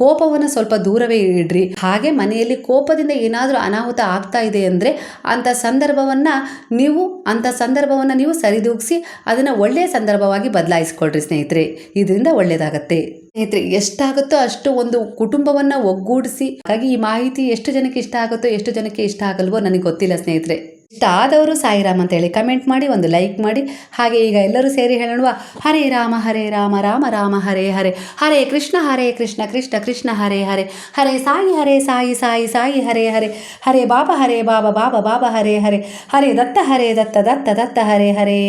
ಕೋಪವನ್ನು ಸ್ವಲ್ಪ ದೂರವೇ ಇಡ್ರಿ. ಹಾಗೆ ಮನೆಯಲ್ಲಿ ಕೋಪದಿಂದ ಏನಾದರೂ ಅನಾಹುತ ಆಗ್ತಾ ಇದೆ ಅಂದರೆ ಅಂಥ ಸಂದರ್ಭವನ್ನು ನೀವು ಅಂಥ ಸಂದರ್ಭವನ್ನು ನೀವು ಸರಿದೂಗಿಸಿ ಅದನ್ನು ಒಳ್ಳೆಯ ಸಂದರ್ಭವಾಗಿ ಬದಲಾಯಿಸ್ಕೊಳ್ರಿ ಸ್ನೇಹಿತರೆ. ಇದರಿಂದ ಒಳ್ಳೆಯದಾಗತ್ತೆ ಸ್ನೇಹಿತರೆ, ಎಷ್ಟಾಗುತ್ತೋ ಅಷ್ಟು ಒಂದು ಕುಟುಂಬವನ್ನು ಒಗ್ಗೂಡಿಸಿ, ಹಾಗಾಗಿ ಈ ಮಾಹಿತಿ ಎಷ್ಟು ಜನಕ್ಕೆ ಇಷ್ಟ ಆಗುತ್ತೋ, ಎಷ್ಟು ಜನಕ್ಕೆ ಇಷ್ಟ ಆಗಲ್ವೋ ನನಗೆ ಗೊತ್ತಿಲ್ಲ ಸ್ನೇಹಿತರೆ. ಇಷ್ಟ ಆದವರು ಸಾಯಿರಾಮ್ ಅಂತ ಹೇಳಿ ಕಮೆಂಟ್ ಮಾಡಿ, ಒಂದು ಲೈಕ್ ಮಾಡಿ. ಹಾಗೆ ಈಗ ಎಲ್ಲರೂ ಸೇರಿ ಹೇಳುವ ಹರೇ ರಾಮ ಹರೇ ರಾಮ ರಾಮ ರಾಮ, ಹರೇ ಹರೇ. ಹರೇ ಕೃಷ್ಣ ಹರೇ ಕೃಷ್ಣ ಕೃಷ್ಣ ಕೃಷ್ಣ, ಹರೇ ಹರೇ. ಹರೇ ಸಾಯಿ ಹರೇ ಸಾಯಿ ಸಾಯಿ ಸಾಯಿ, ಹರೇ ಹರೇ. ಹರೇ ಬಾಬಾ ಹರೇ ಬಾಬಾ ಬಾಬಾ ಬಾಬಾ, ಹರೇ ಹರೇ. ಹರೇ ದತ್ತ ಹರೇ ದತ್ತ ದತ್ತ ದತ್ತ, ಹರೇ ಹರೇ.